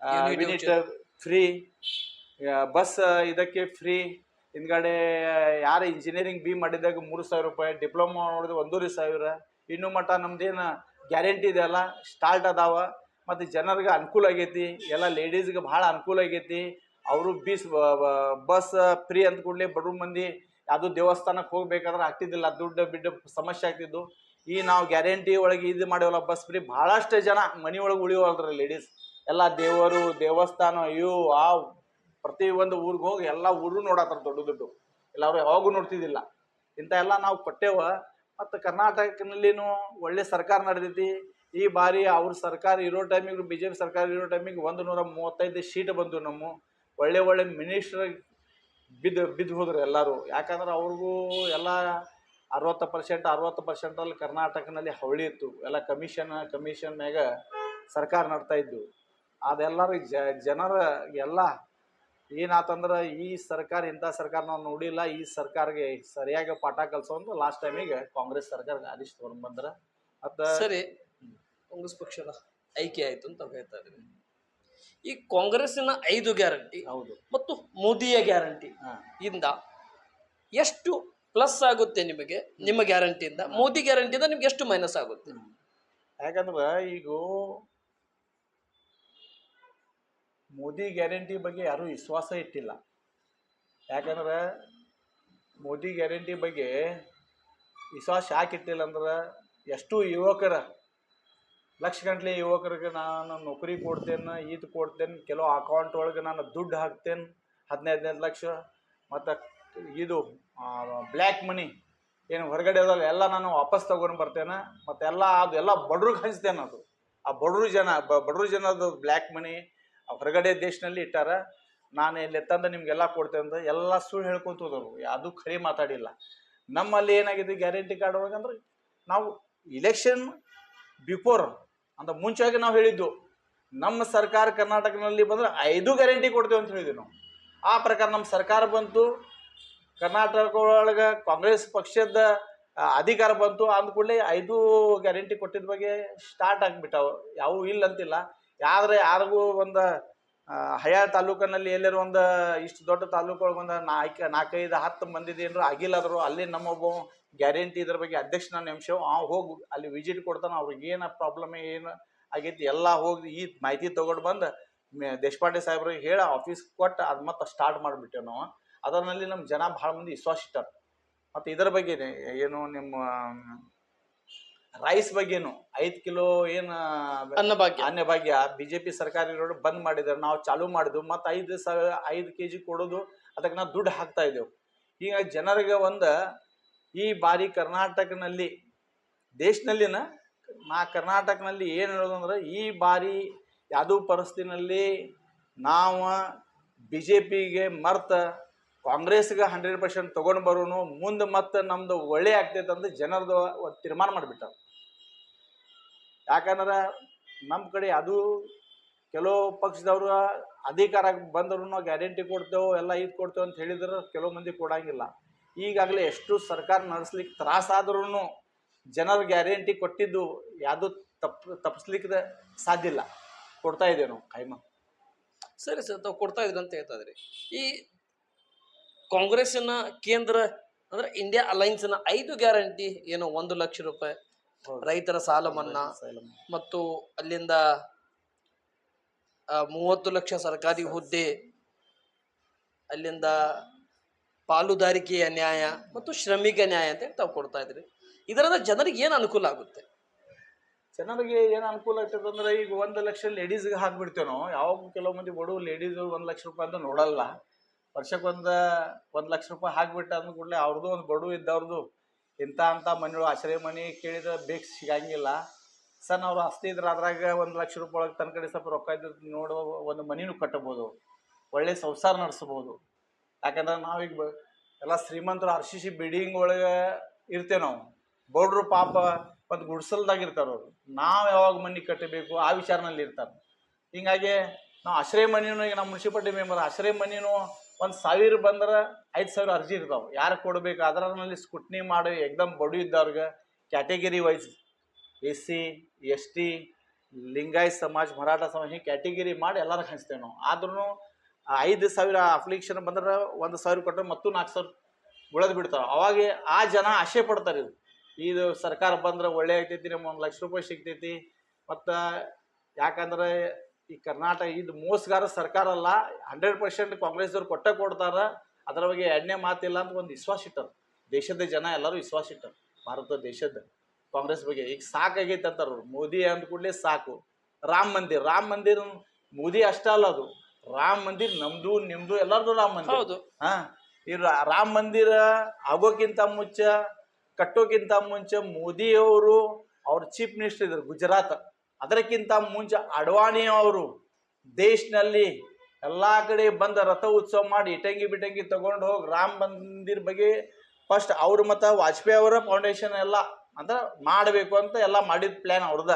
ಮೀಟರ್ ಯೂನಿಟ್ ಫ್ರೀ ಬಸ್ ಇದಕ್ಕೆ ಫ್ರೀ ಹಿಂದ್ಗಡೆ ಯಾರು ಇಂಜಿನಿಯರಿಂಗ್ ಬಿ ಮಾಡಿದಾಗ ಮೂರು ಸಾವಿರ ರೂಪಾಯಿ ಡಿಪ್ಲೊಮಾ ನೋಡಿದ್ರೆ ಒಂದೂವರೆ ಸಾವಿರ. ಇನ್ನು ಮಟ್ಟ ನಮ್ದೇನು ಗ್ಯಾರಂಟಿ ಇದೆಯಲ್ಲ ಸ್ಟಾರ್ಟ್ ಅದಾವ. ಮತ್ತು ಜನರಿಗೆ ಅನುಕೂಲ ಆಗೈತಿ. ಎಲ್ಲ ಲೇಡೀಸ್ಗೆ ಭಾಳ ಅನುಕೂಲ ಆಗೈತಿ. ಅವರು ಬೀಸ್ ಬಸ್ ಫ್ರೀ ಅಂದ ಕೂಡಲೇ ಬಡವ್ರ ಮಂದಿ ಯಾವುದು ದೇವಸ್ಥಾನಕ್ಕೆ ಹೋಗ್ಬೇಕಾದ್ರೆ ಆಗ್ತಿದ್ದಿಲ್ಲ, ದುಡ್ಡು, ಬಿಡ್ಡು ಸಮಸ್ಯೆ ಆಗ್ತಿದ್ದು. ಈ ನಾವು ಗ್ಯಾರಂಟಿ ಒಳಗೆ ಇದು ಮಾಡಿವಲ್ಲ ಬಸ್ ಫ್ರೀ, ಭಾಳಷ್ಟು ಜನ ಮನೆ ಒಳಗೆ ಉಳಿಯೋಲ್ರಿ ಲೇಡೀಸ್ ಎಲ್ಲ ದೇವರು, ದೇವಸ್ಥಾನ ಇವು ಆ ಪ್ರತಿ ಒಂದು ಊರಿಗೆ ಹೋಗಿ ಎಲ್ಲ ಊರು ನೋಡತ್ತಾರ ದೊಡ್ಡ ದೊಡ್ಡ. ಎಲ್ಲರೂ ಯಾವಾಗೂ ನೋಡ್ತಿದ್ದಿಲ್ಲ. ಇಂಥ ಎಲ್ಲ ನಾವು ಕೊಟ್ಟೇವ. ಮತ್ತು ಕರ್ನಾಟಕನಲ್ಲಿನೂ ಒಳ್ಳೆ ಸರ್ಕಾರ ನಡೆದೈತಿ. ಈ ಬಾರಿ ಅವ್ರ ಸರ್ಕಾರ ಇರೋ ಟೈಮಿಗೆ, ಬಿ ಜೆ ಪಿ ಸರ್ಕಾರ ಇರೋ ಟೈಮಿಗೆ ಒಂದು ನೂರ ಮೂವತ್ತೈದು ಸೀಟ್ ಬಂದು ನಮ್ಮ ಒಳ್ಳೆ ಒಳ್ಳೆ ಮಿನಿಸ್ಟ್ರ್ ಬಿದ್ದು ಬಿದ್ದು ಹೋದ್ರು ಎಲ್ಲರೂ. ಯಾಕಂದ್ರೆ ಅವ್ರಿಗೂ ಎಲ್ಲ ಅರವತ್ತು ಪರ್ಸೆಂಟ್ ಅರವತ್ತು ಪರ್ಸೆಂಟಲ್ಲಿ ಕರ್ನಾಟಕನಲ್ಲಿ ಹವಳಿ ಇತ್ತು. ಎಲ್ಲ ಕಮಿಷನ್ ಕಮಿಷನ್ ಮ್ಯಾಗ ಸರ್ಕಾರ ನಡ್ತಾ ಇದ್ದು. ಅದೆಲ್ಲರೂ ಜ ಜನರ ಎಲ್ಲ ಏನಾತಂದ್ರೆ ಈ ಸರ್ಕಾರ ಇಂಥ ಸರ್ಕಾರ ನಾವು ನೋಡಿಲ್ಲ. ಈ ಸರ್ಕಾರಗೆ ಸರಿಯಾಗಿ ಪಾಠ ಕಲಿಸೋಂದು ಲಾಸ್ಟ್ ಟೈಮಿಗೆ ಕಾಂಗ್ರೆಸ್ ಸರ್ಕಾರ ಆದೇಶ ತೊಗೊಂಡು ಬಂದ್ರೆ. ಮತ್ತು ಸರಿ. ಕಾಂಗ್ರೆಸ್ ಪಕ್ಷದ ಐಕ್ಯ ಆಯ್ತು ಅಂತ ಹೇಳ್ತಾ ಇದ್ರಿ ಈ ಕಾಂಗ್ರೆಸ್ಸಿನ ಐದು ಗ್ಯಾರಂಟಿ ಹೌದು. ಮತ್ತು ಮೋದಿಯ ಗ್ಯಾರಂಟಿ ಇಂದ ಎಷ್ಟು ಪ್ಲಸ್ ಆಗುತ್ತೆ ನಿಮಗೆ? ನಿಮ್ಮ ಗ್ಯಾರಂಟಿಯಿಂದ. ಮೋದಿ ಗ್ಯಾರಂಟಿಯಿಂದ ನಿಮ್ಗೆ ಎಷ್ಟು ಮೈನಸ್ ಆಗುತ್ತೆ? ಯಾಕಂದ್ರೆ ಈಗ ಮೋದಿ ಗ್ಯಾರಂಟಿ ಬಗ್ಗೆ ಯಾರೂ ವಿಶ್ವಾಸ ಇಟ್ಟಿಲ್ಲ. ಯಾಕಂದ್ರೆ ಮೋದಿ ಗ್ಯಾರಂಟಿ ಬಗ್ಗೆ ವಿಶ್ವಾಸ ಯಾಕೆ ಇಟ್ಟಿಲ್ಲ ಅಂದ್ರೆ ಎಷ್ಟು ಯುವಕರ ಲಕ್ಷ ಗಂಟ್ಲೆ ಯುವಕರಿಗೆ ನಾನು ನೌಕರಿ ಕೊಡ್ತೇನೆ ಇದು ಕೊಡ್ತೇನೆ, ಕೆಲವು ಅಕೌಂಟ್ ಒಳಗೆ ನಾನು ದುಡ್ಡು ಹಾಕ್ತೇನೆ, ಹದಿನೈದು ಹದಿನೈದು ಲಕ್ಷ. ಮತ್ತು ಇದು ಬ್ಲ್ಯಾಕ್ ಮನಿ ಏನು ಹೊರಗಡೆ ಅದಲ್ಲ ಎಲ್ಲ ನಾನು ವಾಪಸ್ ತಗೊಂಡು ಬರ್ತೇನೆ. ಮತ್ತು ಎಲ್ಲ ಅದು ಎಲ್ಲ ಬಡ್ರಿಗೆ ಹಂಚ್ತೇನೆ ಅದು. ಆ ಬಡ್ರು ಜನ, ಬ- ಬಡವ್ರ ಜನದು ಬ್ಲ್ಯಾಕ್ ಮನಿ ಹೊರಗಡೆ ದೇಶದಲ್ಲಿ ಇಟ್ಟಾರ. ನಾನು ಇಲ್ಲಿ ತಂದು ನಿಮ್ಗೆಲ್ಲ ಕೊಡ್ತೇನೆ ಅಂತ ಎಲ್ಲ ಸುಳ್ಳು ಹೇಳ್ಕೊತದವರು ಅದು ಖರೆ ಮಾತಾಡಿಲ್ಲ. ನಮ್ಮಲ್ಲಿ ಏನಾಗಿದೆ ಗ್ಯಾರಂಟಿ ಕಾರ್ಡ್ ಒಳಗಂದ್ರೆ ನಾವು ಇಲೆಕ್ಷನ್ ಬಿಫೋರ್ ಅಂತ ಮುಂಚೆಯಾಗಿ ನಾವು ಹೇಳಿದ್ದು. ನಮ್ಮ ಸರ್ಕಾರ ಕರ್ನಾಟಕದಲ್ಲಿ ಬಂದ್ರೆ ಐದು ಗ್ಯಾರಂಟಿ ಕೊಡ್ತೇವೆ ಅಂತ ಹೇಳಿದ್ವಿ ನಾವು. ಆ ಪ್ರಕಾರ ನಮ್ಮ ಸರ್ಕಾರ ಬಂತು, ಕರ್ನಾಟಕ ಒಳಗೆ ಕಾಂಗ್ರೆಸ್ ಪಕ್ಷದ ಅಧಿಕಾರ ಬಂತು, ಅಂದ ಕೂಡಲೇ ಐದು ಗ್ಯಾರಂಟಿ ಕೊಟ್ಟಿದ್ದ ಬಗ್ಗೆ ಸ್ಟಾರ್ಟ್ ಆಗಿಬಿಟ್ಟಾವು. ಯಾವೂ ಇಲ್ಲ ಅಂತಿಲ್ಲ. ಯಾವ್ದ್ರೆ ಯಾರಿಗೂ ಒಂದು ಹಯಾ ತಾಲೂಕಿನಲ್ಲಿ ಎಲ್ಲರೂ ಒಂದು ಇಷ್ಟು ದೊಡ್ಡ ತಾಲೂಕು ಒಳಗೆ ಒಂದು ನಾಲ್ಕು, ನಾಲ್ಕೈದು, ಹತ್ತು ಮಂದಿದು ಏನರು ಆಗಿಲ್ಲಾದ್ರು ಅಲ್ಲಿ ನಮ್ಮ ನಮ್ಮೊಬ್ಬ ಗ್ಯಾರಂಟಿ ಇದ್ರ ಬಗ್ಗೆ ಅಧ್ಯಕ್ಷನ ನೇಮಿಸೇವು ಆ ಹೋಗಿ ಅಲ್ಲಿ ವಿಸಿಟ್ ಕೊಡ್ತಾನೆ, ಅವ್ರಿಗೆ ಏನು ಪ್ರಾಬ್ಲಮ್ ಏನು ಆಗೈತಿ, ಎಲ್ಲ ಹೋಗಿ ಈ ಮಾಹಿತಿ ತೊಗೊಂಡು ಬಂದು ದೇಶಪಾಂಡೆ ಸಾಹೇಬ್ರಿಗೆ ಹೇಳಿ ಆಫೀಸ್ ಕೊಟ್ಟು, ಅದು ಮತ್ತೆ ಸ್ಟಾರ್ಟ್ ಮಾಡಿಬಿಟ್ಟೆವು ನಾವು. ಅದರಲ್ಲಿ ನಮ್ಮ ಜನ ಭಾಳ ಮಂದಿ ವಿಶ್ವಾಸ ಇಟ್ಟಾರೆ ಮತ್ತು ಇದರ ಬಗ್ಗೆ ಏನು ನಿಮ್ಮ ರೈಸ್ ಬಗ್ಗೆನು ಐದ್ ಕಿಲೋ ಏನು Annabhagya Annabhagya BJP B J P ಸರ್ಕಾರ ಇರೋರು ಬಂದ್ ಮಾಡಿದಾರೆ. ನಾವು ಚಾಲೂ ಮಾಡಿದ್ವು. ಮತ್ತು ಐದು ಸಾವಿರ ಐದು ಕೆ ಜಿ ಕೊಡೋದು ಅದಕ್ಕೆ ನಾವು ದುಡ್ಡು ಹಾಕ್ತಾ ಇದ್ದೇವೆ. ಈಗ ಜನರಿಗೆ ಒಂದ ಈ ಬಾರಿ ಕರ್ನಾಟಕನಲ್ಲಿ ದೇಶನಲ್ಲಿನ ನಾ ಕರ್ನಾಟಕನಲ್ಲಿ ಏನು ಹೇಳೋದಂದ್ರೆ ಈ ಬಾರಿ ಯಾವುದೋ ಪರಿಸ್ಥಿತಿನಲ್ಲಿ ನಾವು ಬಿ ಜೆ ಪಿಗೆ ಮರ್ತ ಕಾಂಗ್ರೆಸ್ಗೆ ಹಂಡ್ರೆಡ್ ಪರ್ಸೆಂಟ್ ತೊಗೊಂಡು ಬರೋನು, ಮುಂದೆ ಮತ್ತೆ ನಮ್ದು ಒಳ್ಳೆ ಆಗ್ತೈತೆ ಅಂತ ಜನರದು ತೀರ್ಮಾನ ಮಾಡಿಬಿಟ್ಟಾರೆ. ಯಾಕಂದ್ರೆ ನಮ್ಮ ಕಡೆ ಅದು ಕೆಲವು ಪಕ್ಷದವರು ಅಧಿಕಾರ ಬಂದ್ರು ಗ್ಯಾರಂಟಿ ಕೊಡ್ತೇವೆ, ಎಲ್ಲ ಇದು ಕೊಡ್ತೇವೆ ಅಂತ ಹೇಳಿದ್ರೆ ಕೆಲವು ಮಂದಿ ಕೊಡಂಗಿಲ್ಲ. ಈಗಾಗಲೇ ಎಷ್ಟು ಸರ್ಕಾರ ನಡೆಸ್ಲಿಕ್ಕೆ ತ್ರಾಸಾದ್ರೂ ಜನರ ಗ್ಯಾರಂಟಿ ಕೊಟ್ಟಿದ್ದು ಯಾವುದು ತಪ್ಪು ತಪ್ಪಿಸ್ಲಿಕ್ಕೆ ಸಾಧ್ಯ ಇಲ್ಲ. ಕೊಡ್ತಾ ಇದ್ದೇವೆ ನಾವು, ಕೈಮ. ಸರಿ ಸರ್, ತಾವು ಕೊಡ್ತಾ ಇದ್ರಿ ಅಂತ ಹೇಳ್ತಾ ಇದ್ರಿ. ಈ ಕಾಂಗ್ರೆಸ್ಸಿನ ಕೇಂದ್ರ ಅಂದ್ರೆ ಇಂಡಿಯಾ ಅಲೈನ್ಸ್ನ ಐದು ಗ್ಯಾರಂಟಿ ಏನು ಒಂದು ಲಕ್ಷ ರೂಪಾಯಿ ರೈತರ ಸಾಲ ಮನ್ನಾ ಮತ್ತು ಅಲ್ಲಿಂದ ಮೂವತ್ತು ಲಕ್ಷ ಸರ್ಕಾರಿ ಹುದ್ದೆ ಅಲ್ಲಿಂದ ಪಾಲುದಾರಿಕೆಯ ನ್ಯಾಯ ಮತ್ತು ಶ್ರಮಿಕ ನ್ಯಾಯ ಅಂತ ತಾವು ಕೊಡ್ತಾ ಇದ್ರಿ. ಇದರಿಂದ ಜನರಿಗೆ ಏನು ಅನುಕೂಲ ಆಗುತ್ತೆ? ಜನರಿಗೆ ಏನು ಅನುಕೂಲ ಆಗ್ತದೆ ಅಂದ್ರೆ ಈಗ ಒಂದು ಲಕ್ಷ ಲೇಡೀಸ್ಗೆ ಹಾಕ್ಬಿಡ್ತೇವೆ ನಾವು. ಯಾವಾಗ ಕೆಲವು ಮಂದಿ ಬಡವ ಲೇಡೀಸ್ ಒಂದು ಲಕ್ಷ ರೂಪಾಯಿ ಅಂತ ನೋಡಲ್ಲ. ವರ್ಷಕ್ಕೊಂದು ಒಂದು ಲಕ್ಷ ರೂಪಾಯಿ ಹಾಕ್ಬಿಟ್ಟು ಅಂದ ಕೂಡಲೇ ಅವ್ರದ್ದು ಒಂದು ಬಡು ಇದ್ದವ್ರದ್ದು ಇಂಥ ಅಂಥ ಮನೆಗಳು ಆಶ್ರಯ ಮನೆ ಕೇಳಿದ್ರೆ ಬೇಕು ಸಿಗಂಗಿಲ್ಲ. ಸರ್ ನಾವು ಆಸ್ತಿ ಇದ್ರೆ ಅದ್ರಾಗ ಒಂದು ಲಕ್ಷ ರೂಪಾಯಿ ಒಳಗೆ ತನ್ನ ಕಡೆ ಸ್ವಲ್ಪ ರೊಕ್ಕ ಇದ್ದು ನೋಡೋ ಒಂದು ಮನಿನೂ ಕಟ್ಟಬೋದು. ಒಳ್ಳೆ ಸಂಸಾರ ನಡೆಸ್ಬೋದು. ಯಾಕಂದ್ರೆ ನಾವೀಗ ಎಲ್ಲ ಶ್ರೀಮಂತರು ಆರ್ ಸಿ ಸಿ ಬಿಲ್ಡಿಂಗ್ ಒಳಗೆ ಇರ್ತೇವೆ ನಾವು. ಬೌಡ್ರು ಪಾಪ ಒಂದು ಗುಡ್ಸಲ್ದಾಗ ಇರ್ತಾರೆ ಅವರು. ನಾವು ಯಾವಾಗ ಮನೆ ಕಟ್ಟಬೇಕು ಆ ವಿಚಾರನಲ್ಲಿ ಇರ್ತಾರೆ. ಹಿಂಗಾಗಿ ನಾವು ಆಶ್ರಯ ಮನೆಯೂ ಈಗ ನಮ್ಮ ಮುನ್ಸಿಪಾಲ್ಟಿ ಮೆಂಬರ್ ಆಶ್ರಯ ಮನೆಯೂ ಒಂದು ಸಾವಿರ ಬಂದ್ರೆ ಐದು ಸಾವಿರ ಅರ್ಜಿ ಇರ್ತಾವೆ. ಯಾರು ಕೊಡ್ಬೇಕು? ಅದರಲ್ಲಿ ಸ್ಕುಟ್ನಿ ಮಾಡಿ ಎಕ್ದಮ್ ಬಡು ಇದ್ದವ್ರಿಗೆ category wise S C, S T, Lingayat ಸಮಾಜ, ಮರಾಠ ಸಮಾಜ ಹಿಂಗೆ ಕ್ಯಾಟಗಿರಿ ಮಾಡಿ ಎಲ್ಲರೂ ಹಂಚ್ತೇವೆ ನಾವು. ಆದ್ರೂ ಐದು ಸಾವಿರ ಅಪ್ಲಿಕೇಶನ್ ಬಂದ್ರೆ ಒಂದು ಸಾವಿರ ಕೊಟ್ಟರೆ ಮತ್ತು ನಾಲ್ಕು ಸಾವಿರ ಉಳಿದು ಬಿಡ್ತಾವೆ. ಅವಾಗ ಆ ಜನ ಆಸೆ ಪಡ್ತಾರೆ ಇದು. ಇದು ಸರ್ಕಾರ ಬಂದ್ರೆ ಒಳ್ಳೆ ಆಗ್ತೈತಿ ನಮ್ಗೆ ಒಂದು ಲಕ್ಷ ರೂಪಾಯಿ ಸಿಗ್ತೈತಿ, ಮತ್ತು ಯಾಕಂದ್ರೆ ಈ ಕರ್ನಾಟಕ ಇದು ಮೋಸಗಾರ ಸರ್ಕಾರ ಅಲ್ಲ ಹಂಡ್ರೆಡ್ ಪರ್ಸೆಂಟ್ ಕಾಂಗ್ರೆಸ್ದವ್ರು ಕೊಟ್ಟ ಕೊಡ್ತಾರ ಅದರ ಬಗ್ಗೆ ಎಣ್ಣೆ ಮಾತಿಲ್ಲ ಅಂತ ಒಂದು ವಿಶ್ವಾಸ ಇಟ್ಟರು ದೇಶದ ಜನ ಎಲ್ಲರೂ ವಿಶ್ವಾಸ ಇಟ್ಟರು ಭಾರತ ದೇಶದ ಕಾಂಗ್ರೆಸ್ ಬಗ್ಗೆ. ಈಗ ಸಾಕಾಗೈತೆ ಅಂತಾರ ಅವ್ರು. ಮೋದಿ ಅಂದ ಕೂಡಲೇ ಸಾಕು. ರಾಮ ಮಂದಿರ್ ರಾಮ ಮಂದಿರ್ ಮೋದಿ ಅಷ್ಟ ಅಲ್ಲ ಅದು. ರಾಮ ಮಂದಿರ್ ನಮ್ದು ನಿಮ್ದು ಎಲ್ಲರದು ರಾಮ ಮಂದಿರ್. ಹೌದು. ಹಾ ಈ ರಾಮ ಮಂದಿರ ಆಗೋಕ್ಕಿಂತ ಮುಂಚೆ ಕಟ್ಟೋಕ್ಕಿಂತ ಮುಂಚೆ ಮೋದಿ ಅವರು ಅವ್ರ ಚೀಫ್ ಮಿನಿಸ್ಟರ್ ಇದ್ರು ಗುಜರಾತ್. ಅದಕ್ಕಿಂತ ಮುಂಚೆ ಅಡ್ವಾಣಿ ಅವರು ದೇಶನಲ್ಲಿ ಎಲ್ಲಾ ಕಡೆ ಬಂದ ರಥ ಉತ್ಸವ ಮಾಡಿ ಇಟಂಗಿ ಬಿಟಂಗಿ ತಗೊಂಡು ಹೋಗಿ ರಾಮ ಮಂದಿರ್ ಬಗ್ಗೆ ಫಸ್ಟ್ ಅವ್ರ ಮತ್ತು ವಾಜಪೇಯಿ ಅವರ ಫೌಂಡೇಶನ್ ಎಲ್ಲ ಅಂದ್ರೆ ಮಾಡಬೇಕು ಅಂತ ಎಲ್ಲ ಮಾಡಿದ ಪ್ಲ್ಯಾನ್ ಅವ್ರದ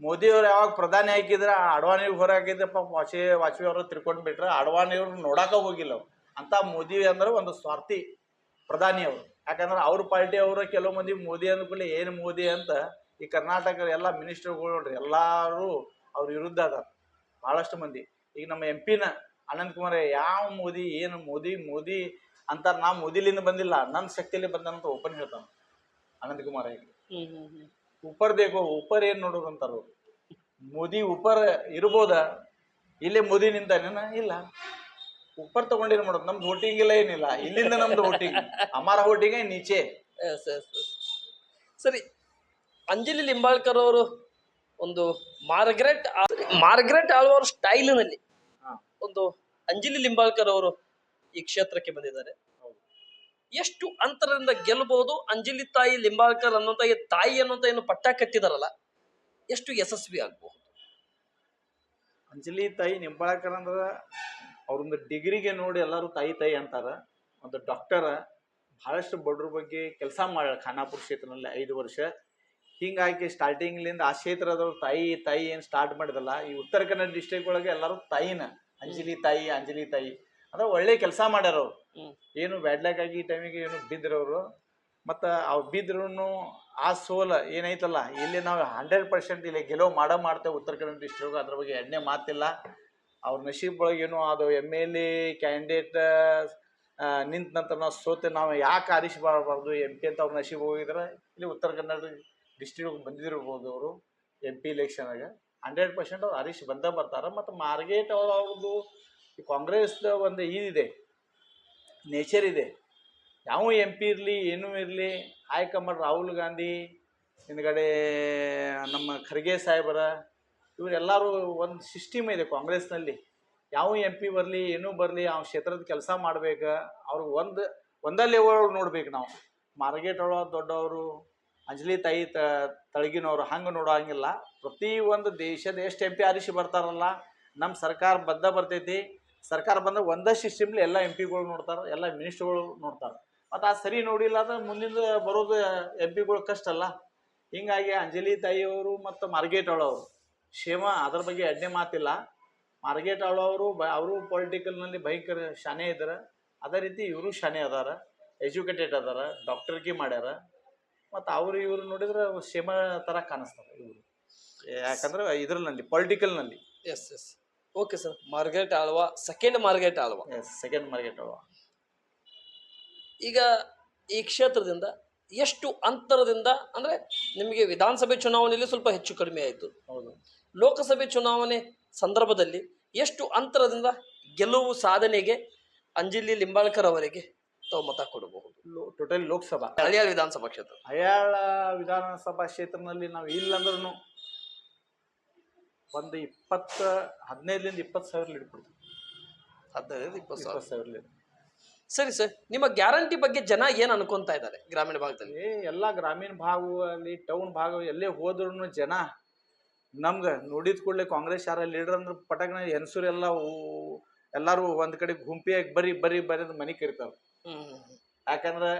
ಮೋದಿಯವ್ರು ಯಾವಾಗ ಪ್ರಧಾನಿ ಹಾಕಿದ್ರೆ ಅಡ್ವಾಣಿಗೆ ಹೊರ ಹಾಕಿದ್ರಪ್ಪ ವಾಜಪೇಯಿ ವಾಜಪೇಯಿ ಅವರು ತಿರ್ಕೊಂಡು ಬಿಟ್ರೆ ಅಡ್ವಾಣಿಯವ್ರು ನೋಡಾಕ ಹೋಗಿಲ್ಲ ಅಂತ ಮೋದಿ ಅಂದ್ರೆ ಒಂದು ಸ್ವಾರ್ಥಿ ಪ್ರಧಾನಿ ಅವರು. ಯಾಕಂದ್ರೆ ಅವ್ರ ಪಾರ್ಟಿ ಅವರು ಕೆಲವು ಮಂದಿ ಮೋದಿ ಅಂದ್ಕೊಳ್ಳಿ ಏನು ಮೋದಿ ಅಂತ ಈ ಕರ್ನಾಟಕ ಎಲ್ಲ ಮಿನಿಸ್ಟರ್ಗಳು ನೋಡ್ರಿ, ಎಲ್ಲರೂ ಅವ್ರ ವಿರುದ್ಧ ಅದಾರ ಭಾಳಷ್ಟು ಮಂದಿ. ಈಗ ನಮ್ಮ ಎಂ ಪಿನ ಅನಂತ್ ಕುಮಾರ್, ಯಾವ ಮೋದಿ, ಏನು ಮೋದಿ ಮೋದಿ ಅಂತ ನಾ ಮೋದಿಲಿಂದ ಬಂದಿಲ್ಲ ನನ್ನ ಶಕ್ತಿಯಲ್ಲಿ ಬಂದಂತ ಓಪನ್ ಹೇಳ್ತಾನ ಅನಂತ್ ಕುಮಾರ್ ಉಪರ್ ಬೇಕು, ಉಪರ್ ಏನ್ ನೋಡೋದು ಅಂತಾರ ಮೋದಿ ಉಪರ್ ಇರ್ಬೋದ? ಇಲ್ಲೇ ಮೋದಿ ನಿಂತಾನೇನ ಇಲ್ಲ. ಉಪರ್ ತಗೊಂಡೇನ್ ಮಾಡೋದು? ನಮ್ದು ವೋಟಿಂಗ್ ಇಲ್ಲ, ಏನಿಲ್ಲ. ಇಲ್ಲಿಂದ ನಮ್ದು ವೋಟಿಂಗ್ ಅಮಾರ ವೋಟಿಂಗ್ ನೀಚೆ. ಸರಿ ಅಂಜಲಿ ಲಿಂಬಾಳ್ಕರ್ ಅವರು ಒಂದು ಮಾರ್ಗ್ರೆಟ್ ಮಾರ್ಗ್ರೆಟ್ ಆಳ್ವರ್ ಸ್ಟೈಲಿನಲ್ಲಿ. ಒಂದು ಅಂಜಲಿ ಲಿಂಬಾಳ್ಕರ್ ಅವರು ಈ ಕ್ಷೇತ್ರಕ್ಕೆ ಬಂದಿದ್ದಾರೆ. ಎಷ್ಟು ಅಂತರದಿಂದ ಗೆಲ್ಲಬಹುದು ಅಂಜಲಿ ತಾಯಿ ಲಿಂಬಾಳ್ಕರ್ ಅನ್ನೋಂತ ತಾಯಿ ಅನ್ನೋಂತ ಏನು ಪಟ್ಟ ಕಟ್ಟಿದಾರಲ್ಲ ಎಷ್ಟು ಯಶಸ್ವಿ ಆಗಬಹುದು ಅಂಜಲಿ ತಾಯಿ ನಿಂಬಾಳ್ಕರ್ ಅಂದ್ರ ಅವ್ರೊಂದು ಡಿಗ್ರಿಗೆ ನೋಡಿ ಎಲ್ಲರೂ ತಾಯಿ ತಾಯಿ ಅಂತಾರ ಒಂದು ಡಾಕ್ಟರ್ ಬಹಳಷ್ಟು ಬಡ್ರ ಬಗ್ಗೆ ಕೆಲಸ ಮಾಡ್ಯಾಳ ಖಾನಾಪುರ ಕ್ಷೇತ್ರದಲ್ಲಿ ಐದು ವರ್ಷ ಹಿಂಗಾಗಿ ಸ್ಟಾರ್ಟಿಂಗ್ಲಿಂದ ಆ ಕ್ಷೇತ್ರದವ್ರು ತಾಯಿ ತಾಯಿ ಏನು ಸ್ಟಾರ್ಟ್ ಮಾಡಿದಲ್ಲ ಈ ಉತ್ತರ ಕನ್ನಡ ಡಿಸ್ಟ್ರಿಕ್ಟ್ ಒಳಗೆ ಎಲ್ಲರೂ ತಾಯಿನ ಅಂಜಲಿ ತಾಯಿ ಅಂಜಲಿ ತಾಯಿ. ಅಂದ್ರೆ ಒಳ್ಳೆ ಕೆಲಸ ಮಾಡ್ಯಾರ ಅವ್ರು. ಏನು ಬ್ಯಾಡ್ಲಾಕ್ ಆಗಿ ಈ ಟೈಮಿಗೆ ಏನು ಬಿದ್ದಿರೋರು ಮತ್ತು ಅವ್ರು ಬಿದ್ರು ಆ ಸೋಲ ಏನೈತಲ್ಲ ಇಲ್ಲಿ ನಾವು ಹಂಡ್ರೆಡ್ ಪರ್ಸೆಂಟ್ ಇಲ್ಲಿ ಗೆಲುವು ಮಾಡೋ ಮಾಡ್ತೇವೆ ಉತ್ತರ ಕನ್ನಡ ಡಿಸ್ಟ್ರಿಕ್ ಅದ್ರ ಬಗ್ಗೆ ಎಣ್ಣೆ ಮಾತಿಲ್ಲ. ಅವ್ರ ನಶೀಬ್ ಒಳಗೆ ಏನು ಅದು ಎಂ ಎಲ್ ಎ ಕ್ಯಾಂಡಿಡೇಟ್ ನಿಂತ ನಂತರ ನಾವು ಸೋತೆ ನಾವು ಯಾಕೆ ಆರಿಸಬಾರ್ದು ಎಂ ಪಿ ಅಂತ ಅವ್ರ ನಶೀಬ್ ಹೋಗಿದ್ರೆ ಇಲ್ಲಿ ಉತ್ತರ ಕನ್ನಡ ಡಿಸ್ಟ್ರಿಕ್ಟ್ ಬಂದಿರ್ಬೋದು ಅವರು ಎಂ ಪಿ ಇಲೆಕ್ಷನಾಗ ಹಂಡ್ರೆಡ್ ಪರ್ಸೆಂಟ್ ಅವ್ರು ಹರೀಶ್ ಬಂದ ಬರ್ತಾರೆ, ಮತ್ತು ಮಾರ್ಗೇಟ್ ಅವ್ರದ್ದು ಈ ಕಾಂಗ್ರೆಸ್ದ ಒಂದು ಇದಿದೆ ನೇಚರ್ ಇದೆ. ಯಾವ ಎಂ ಪಿ ಇರಲಿ, ಏನೂ ಇರಲಿ, ಹೈಕಮಾಂಡ್ ರಾಹುಲ್ ಗಾಂಧಿ, ಹಿಂದ್ಗಡೆ ನಮ್ಮ ಖರ್ಗೆ ಸಾಹೇಬರ, ಇವರೆಲ್ಲರೂ ಒಂದು ಸಿಸ್ಟಮ್ ಇದೆ ಕಾಂಗ್ರೆಸ್ನಲ್ಲಿ. ಯಾವ ಎಂ ಪಿ ಬರಲಿ, ಏನೂ ಬರಲಿ ಆ ಕ್ಷೇತ್ರದ ಕೆಲಸ ಮಾಡ್ಬೇಕು, ಅವ್ರಿಗೆ ಒಂದು ಒಂದೇ ಲೆವೆಲ್ ನೋಡ್ಬೇಕು ನಾವು. ಮಾರ್ಗೇಟ್ ಒಳಗೆ ದೊಡ್ಡವರು ಅಂಜಲಿ ತಾಯಿ ತ, ತಳಗಿನವರು ಹಂಗೆ ನೋಡೋಂಗಿಲ್ಲ. ಪ್ರತಿ ಒಂದು ದೇಶದ ಎಷ್ಟು ಎಂ ಪಿ ಆರಿಸಿ ಬರ್ತಾರಲ್ಲ ನಮ್ಮ ಸರ್ಕಾರ ಬದ್ಧ ಬರ್ತೈತಿ. ಸರ್ಕಾರ ಬಂದ ಒಂದೇ ಸಿಸ್ಟಮ್ಲಿ ಎಲ್ಲ ಎಂ ಪಿಗಳು ನೋಡ್ತಾರೆ, ಎಲ್ಲ ಮಿನಿಸ್ಟ್ರುಗಳು ನೋಡ್ತಾರೆ. ಮತ್ತು ಆ ಸರಿ ನೋಡಿಲ್ಲ ಅಂದ್ರೆ ಮುಂದಿನ ಬರೋದು ಎಂ ಪಿಗಳು ಕಷ್ಟ ಅಲ್ಲ. ಹಿಂಗಾಗಿ ಅಂಜಲಿ ತಾಯಿಯವರು ಮತ್ತು ಮಾರ್ಗೇಟ್ ಅವಳವರು ಕ್ಷೇಮ ಅದ್ರ ಬಗ್ಗೆ ಎಡ್ಡೆ ಮಾತಿಲ್ಲ. ಮಾರ್ಗೇಟ್ ಅವಳವರು ಬ, ಅವರು ಪೊಲಿಟಿಕಲ್ನಲ್ಲಿ ಭಯಂಕರ ಶಾನೆ ಇದ್ದಾರೆ ಅದೇ ರೀತಿ ಇವರು ಶಾನೆ ಅದಾರ ಎಜುಕೇಟೆಡ್ ಅದಾರ ಡಾಕ್ಟರ್ಗೆ ಮಾಡ್ಯಾರ. ಮತ್ತು ಅವರು ಇವರು ನೋಡಿದ್ರೆ ಶೇಮ ಥರ ಕಾಣಿಸ್ತಾರೆ ಇವರು. ಯಾಕಂದ್ರೆ ಇದ್ರಲ್ಲಿ ಪೊಲಿಟಿಕಲ್ನಲ್ಲಿ S S okay sir Margaret Alva second Margaret Alva S second Margaret Alva ಈಗ ಈ ಕ್ಷೇತ್ರದಿಂದ ಎಷ್ಟು ಅಂತರದಿಂದ ಅಂದ್ರೆ ನಿಮಗೆ ವಿಧಾನಸಭೆ ಚುನಾವಣೆಯಲ್ಲಿ ಸ್ವಲ್ಪ ಹೆಚ್ಚು ಕಡಿಮೆ ಆಯಿತು. ಹೌದು. ಲೋಕಸಭೆ ಚುನಾವಣೆ ಸಂದರ್ಭದಲ್ಲಿ ಎಷ್ಟು ಅಂತರದಿಂದ ಗೆಲುವು ಸಾಧನೆಗೆ ಅಂಜಲಿ ಲಿಂಬಾಳ್ಕರ್ ಅವರಿಗೆ ತಾವು ಮತ ಕೊಡಬಹುದು. ಟೋಟಲ್ ಲೋಕಸಭಾ. ಹಳಿಯಾಳ ವಿಧಾನಸಭಾ ಕ್ಷೇತ್ರ. ಹಯಾಳ ವಿಧಾನಸಭಾ ಕ್ಷೇತ್ರದಲ್ಲಿ ನಾವು ಇಲ್ಲಂದ್ರೂ ಒಂದು ಇಪ್ಪತ್ತ ಹದಿನೈದರಿಂದ ಇಪ್ಪತ್ತು ಸಾವಿರ ಲೀಡ್ ಕೊಡ್ತೀವಿ. ಹದಿನೈದು ಇಪ್ಪತ್ತು ಸಾವಿರ. ಇಪ್ಪತ್ತು ಸಾವಿರ ಲೀಡ್. ಸರಿ ಸರ್ ನಿಮ್ಮ ಗ್ಯಾರಂಟಿ ಬಗ್ಗೆ ಜನ ಏನು ಅನ್ಕೊಂತಾ ಇದ್ದಾರೆ ಗ್ರಾಮೀಣ ಭಾಗದಲ್ಲಿ? ಏ ಎಲ್ಲ ಗ್ರಾಮೀಣ ಭಾಗದಲ್ಲಿ ಟೌನ್ ಭಾಗ ಎಲ್ಲೇ ಹೋದ್ರೂ ಜನ ನಮ್ಗೆ ನೋಡಿದ ಕೂಡಲೇ ಕಾಂಗ್ರೆಸ್ ಯಾರ ಲೀಡರ್ ಅಂದ್ರೆ ಪಟಕ್ನ ಊ- ಎಲ್ಲರೂ ಒಂದ್ ಕಡೆ ಗುಂಪಿಯಾಗಿ ಬರಿ ಬರಿ ಬರಿ ಮನೆ ಕರಿತಾರ. ಯಾಕಂದ್ರೆ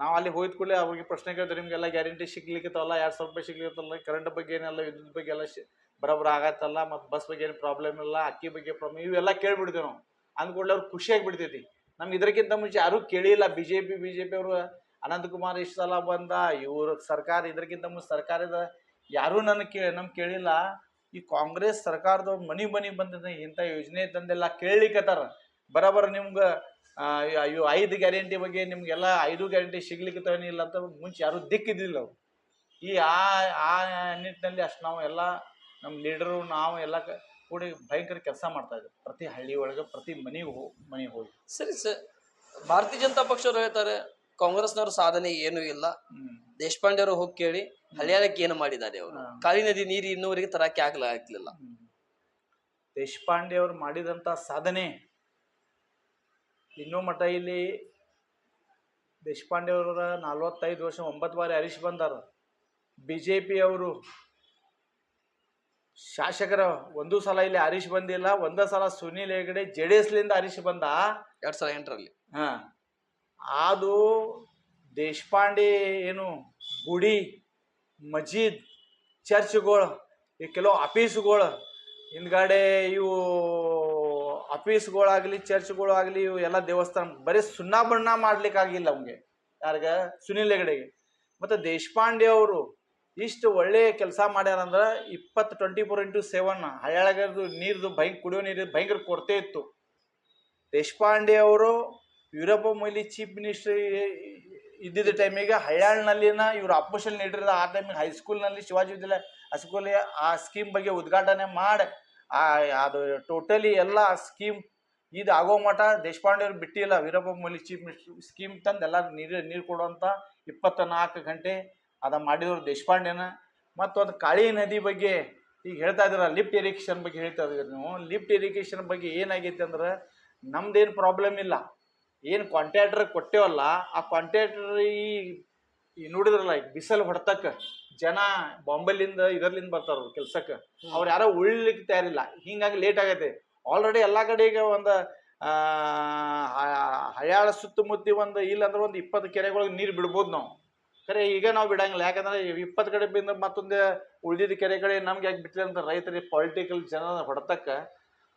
ನಾವು ಅಲ್ಲಿ ಹೋಯ್ದ ಕೂಡಲೇ ಅವ್ರಿಗೆ ಪ್ರಶ್ನೆ ಕೇಳ್ತಾರೆ ನಿಮ್ಗೆಲ್ಲ ಗ್ಯಾರಂಟಿ ಸಿಗ್ಲಿಕ್ಕತ್ತಲ್ಲ? ಎರಡ್ ಸಾವಿರ ರೂಪಾಯಿ ಸಿಗ್ಲಿಕ್ಕತ್ತಲ್ಲ? ಕರೆಂಟ್ ಬಗ್ಗೆ ಏನಲ್ಲ ವಿದ್ಯುತ್ ಬಗ್ಗೆ ಎಲ್ಲ ಬರೋಬ್ಬರ ಆಗತ್ತಲ್ಲ? ಮತ್ತು ಬಸ್ ಬಗ್ಗೆ ಏನು ಪ್ರಾಬ್ಲಮ್ ಇಲ್ಲ? ಅಕ್ಕಿ ಬಗ್ಗೆ ಪ್ರಾಬ್ಲಮ್ ಇವೆಲ್ಲ ಕೇಳ್ಬಿಡ್ತೀವಿ ನಾವು. ಅಂದ್ಕೊಳ್ಳಿ ಅವ್ರು ಖುಷಿಯಾಗಿ ಬಿಡ್ತೈತಿ ನಮ್ಗೆ ಇದಕ್ಕಿಂತ ಮುಂಚೆ ಯಾರು ಕೇಳಿಲ್ಲ. B J P B J P ಅವರು ಅನಂತಕುಮಾರ್ ಇಷ್ಟು ಸಲ ಬಂದ, ಇವ್ರ ಸರ್ಕಾರ ಇದಕ್ಕಿಂತ ಮುಂಚೆ ಸರ್ಕಾರದ ಯಾರು ನನ್ನ ಕೇ ನಮ್ಗೆ ಕೇಳಿಲ್ಲ. ಈ ಕಾಂಗ್ರೆಸ್ ಸರ್ಕಾರದ ಮನಿ ಮನಿ ಬಂದಿದೆ, ಇಂಥ ಯೋಜನೆ ತಂದೆಲ್ಲ ಕೇಳಲಿಕ್ಕತ್ತಾರ ಬರಬರ ನಿಮ್ಗೆ ಅಯ್ಯೋ, ಐದು ಗ್ಯಾರಂಟಿ ಬಗ್ಗೆ ನಿಮ್ಗೆಲ್ಲ ಐದು ಗ್ಯಾರಂಟಿ ಸಿಗ್ಲಿಕ್ಕೆ ಇಲ್ಲ ಅಂತ ಮುಂಚೆ ಯಾರೂ ದಿಕ್ಕಿದ್ದಿಲ್ಲ ಅವ್ರು. ಈ ಆ ಆ ನಿಟ್ಟಿನಲ್ಲಿ ಅಷ್ಟು ನಾವು ಎಲ್ಲ ನಮ್ಮ ಲೀಡರು, ನಾವು ಎಲ್ಲ ಕೂಡಿ ಭಯಂಕರ ಕೆಲಸ ಮಾಡ್ತಾ ಇದ್ದೀವಿ. ಪ್ರತಿ ಹಳ್ಳಿ ಒಳಗೆ, ಪ್ರತಿ ಮನೆಗೆ ಹೋಗಿ ಮನೆಗೆ ಹೋಗಿ. ಸರಿ ಸರ್, ಭಾರತೀಯ ಜನತಾ ಪಕ್ಷವ್ರು ಹೇಳ್ತಾರೆ ಕಾಂಗ್ರೆಸ್ನವ್ರ ಸಾಧನೆ ಏನೂ ಇಲ್ಲ. ದೇಶಪಾಂಡೆಯವರು ದೇಶಪಾಂಡೆ ಅವರು ಹೋಗಿ ಕೇಳಿ ಹಳಿಯಾಳಕ್ಕೆ ಏನು ಮಾಡಿದ್ದಾರೆ ಅವರು. ಕಾಳಿ ನದಿ ನೀರು ಇನ್ನೂವರೆಗೆ ತರಕ್ಕೆ ಆಗ್ಲ ಆಗ್ಲಿಲ್ಲ. ದೇಶಪಾಂಡೆಯವರು ದೇಶಪಾಂಡೆ ಅವರು ಮಾಡಿದಂಥ ಸಾಧನೆ ಇನ್ನೂ ಮಠ ಇಲ್ಲಿ ದೇಶಪಾಂಡೆ ಅವರ ನಲ್ವತ್ತೈದು ವರ್ಷ ಒಂಬತ್ತು ಬಾರಿ ಹರೀಶ್ ಬಂದಾರ. ಬಿ ಜೆ ಪಿ ಅವರು ಶಾಸಕರ ಒಂದು ಸಲ ಇಲ್ಲಿ ಹರೀಶ್ ಬಂದಿಲ್ಲ ಒಂದೇ ಸಲ ಸುನೀಲ್ ಹೆಗಡೆ ಜೆ ಡಿ ಎಸ್ಲಿಂದ ಹರೀಶ್ ಬಂದ. ಎರಡ್ ಸಾವಿರದ ಎಂಟರಲ್ಲಿ. ಹಾ. ಅದು ದೇಶಪಾಂಡೆ ಏನು ಗುಡಿ, ಮಜೀದ್, ಚರ್ಚ್ಗಳು, ಈ ಕೆಲವು ಆಫೀಸ್ಗಳು, ಹಿಂದ್ಗಡೆ ಇವು ಆಫೀಸ್ಗಳಾಗಲಿ, ಚರ್ಚ್ಗಳಾಗಲಿ ಇವು ಎಲ್ಲ ದೇವಸ್ಥಾನ ಬರೀ ಸುಣ್ಣ ಬಣ್ಣ ಮಾಡ್ಲಿಕ್ಕಾಗಿಲ್ಲ ಅವ್ಗೆ ಯಾರಿಗ? ಸುನಿಲ್ ಹೆಗಡೆಗೆ ಮತ್ತು ದೇಶಪಾಂಡೆ ಅವರು ಇಷ್ಟು ಒಳ್ಳೆ ಕೆಲಸ ಮಾಡ್ಯಾರಂದ್ರೆ ಇಪ್ಪತ್ತು ಟ್ವೆಂಟಿ ಫೋರ್ ಇಂಟು ಸೆವೆನ್ ಹಳ್ಯಾಳಗರದು ನೀರ್ದು ಭಯ ಕುಡಿಯೋ ನೀರು ಭಯಂಕರ ಕೊರತೆ ಇತ್ತು. ದೇಶಪಾಂಡೆ ಅವರು ಯುರೋಪ ಮೊಯ್ಲಿ ಚೀಫ್ ಮಿನಿಸ್ಟರ್ ಇದ್ದಿದ್ದ ಟೈಮಿಗೆ ಹಳ್ಯಾಳ್ನಲ್ಲಿನ ಇವರು ಅಪೋಷನ್ ಲೀಡರ್ ಆ ಟೈಮಿಗೆ ಹೈಸ್ಕೂಲ್ನಲ್ಲಿ ಶಿವಾಜಿ ವಿದ್ಯಾಲಯ, ಹೈಸ್ಕೂಲ್ ಆ ಸ್ಕೀಮ್ ಬಗ್ಗೆ ಉದ್ಘಾಟನೆ ಮಾಡಿ, ಆ, ಅದು ಟೋಟಲಿ ಎಲ್ಲ ಸ್ಕೀಮ್ ಇದು ಆಗೋ ಮಠ ದೇಶಪಾಂಡೆ ಅವ್ರು ಬಿಟ್ಟಿಲ್ಲ. Veerappa Moily chief minister scheme ತಂದು ಎಲ್ಲ ನೀರು ನೀರು ಕೊಡುವಂಥ ಇಪ್ಪತ್ತ ನಾಲ್ಕು ಗಂಟೆ ಅದ ಮಾಡಿದವರು ದೇಶಪಾಂಡೆನ. ಮತ್ತೊಂದು ಕಾಳಿ ನದಿ ಬಗ್ಗೆ ಈಗ ಹೇಳ್ತಾ ಇದ್ದೀರ ಲಿಫ್ಟ್ ಇರಿಗೇಷನ್ ಬಗ್ಗೆ ಹೇಳ್ತಾ ಇದ್ದೀರಿ ನೀವು. ಲಿಫ್ಟ್ ಇರಿಗೇಷನ್ ಬಗ್ಗೆ ಏನಾಗೈತೆ ಅಂದ್ರೆ ನಮ್ದೇನು ಪ್ರಾಬ್ಲಮ್ ಇಲ್ಲ. ಏನು ಕಾಂಟ್ರಾಕ್ಟರ್ ಕೊಟ್ಟೇವಲ್ಲ ಆ ಕಾಂಟ್ರಾಕ್ಟರ್ ಈ ನೋಡಿದ್ರಲ್ಲ ಈಗ ಬಿಸಿಲು ಹೊಡ್ತಕ್ಕ ಜನ ಬಾಂಬೆಲಿಂದ ಇದರ್ಲಿಂದ ಬರ್ತಾರ ಕೆಲ್ಸಕ್ಕೆ. ಅವ್ರು ಯಾರೋ ಉಳಿಲಿಕ್ಕೆ ತಯಾರಿಲ್ಲ. ಹಿಂಗಾಗಿ ಲೇಟ್ ಆಗೈತೆ. ಆಲ್ರೆಡಿ ಎಲ್ಲ ಕಡೆ ಈಗ ಒಂದು ಹಯಾಳ ಸುತ್ತಮುತ್ತಿ ಒಂದು ಇಲ್ಲಂದ್ರೆ ಒಂದು ಇಪ್ಪತ್ತು ಕೆರೆಗಳಿಗೆ ನೀರು ಬಿಡ್ಬೋದು ನಾವು. ಖರೆ ಈಗ ನಾವು ಬಿಡಂಗಿಲ್ಲ. ಯಾಕಂದ್ರೆ ಇಪ್ಪತ್ತು ಕಡೆ ಬಿಂದ ಮತ್ತೊಂದು ಉಳಿದಿದ್ದ ಕೆರೆ ಕಡೆ ನಮ್ಗೆ ಯಾಕೆ ಬಿಟ್ಟಿಲ್ಲ ಅಂತ ರೈತರಿಗೆ ಪೊಲಿಟಿಕಲ್ ಜನ ಹೊಡೆತಕ್ಕೆ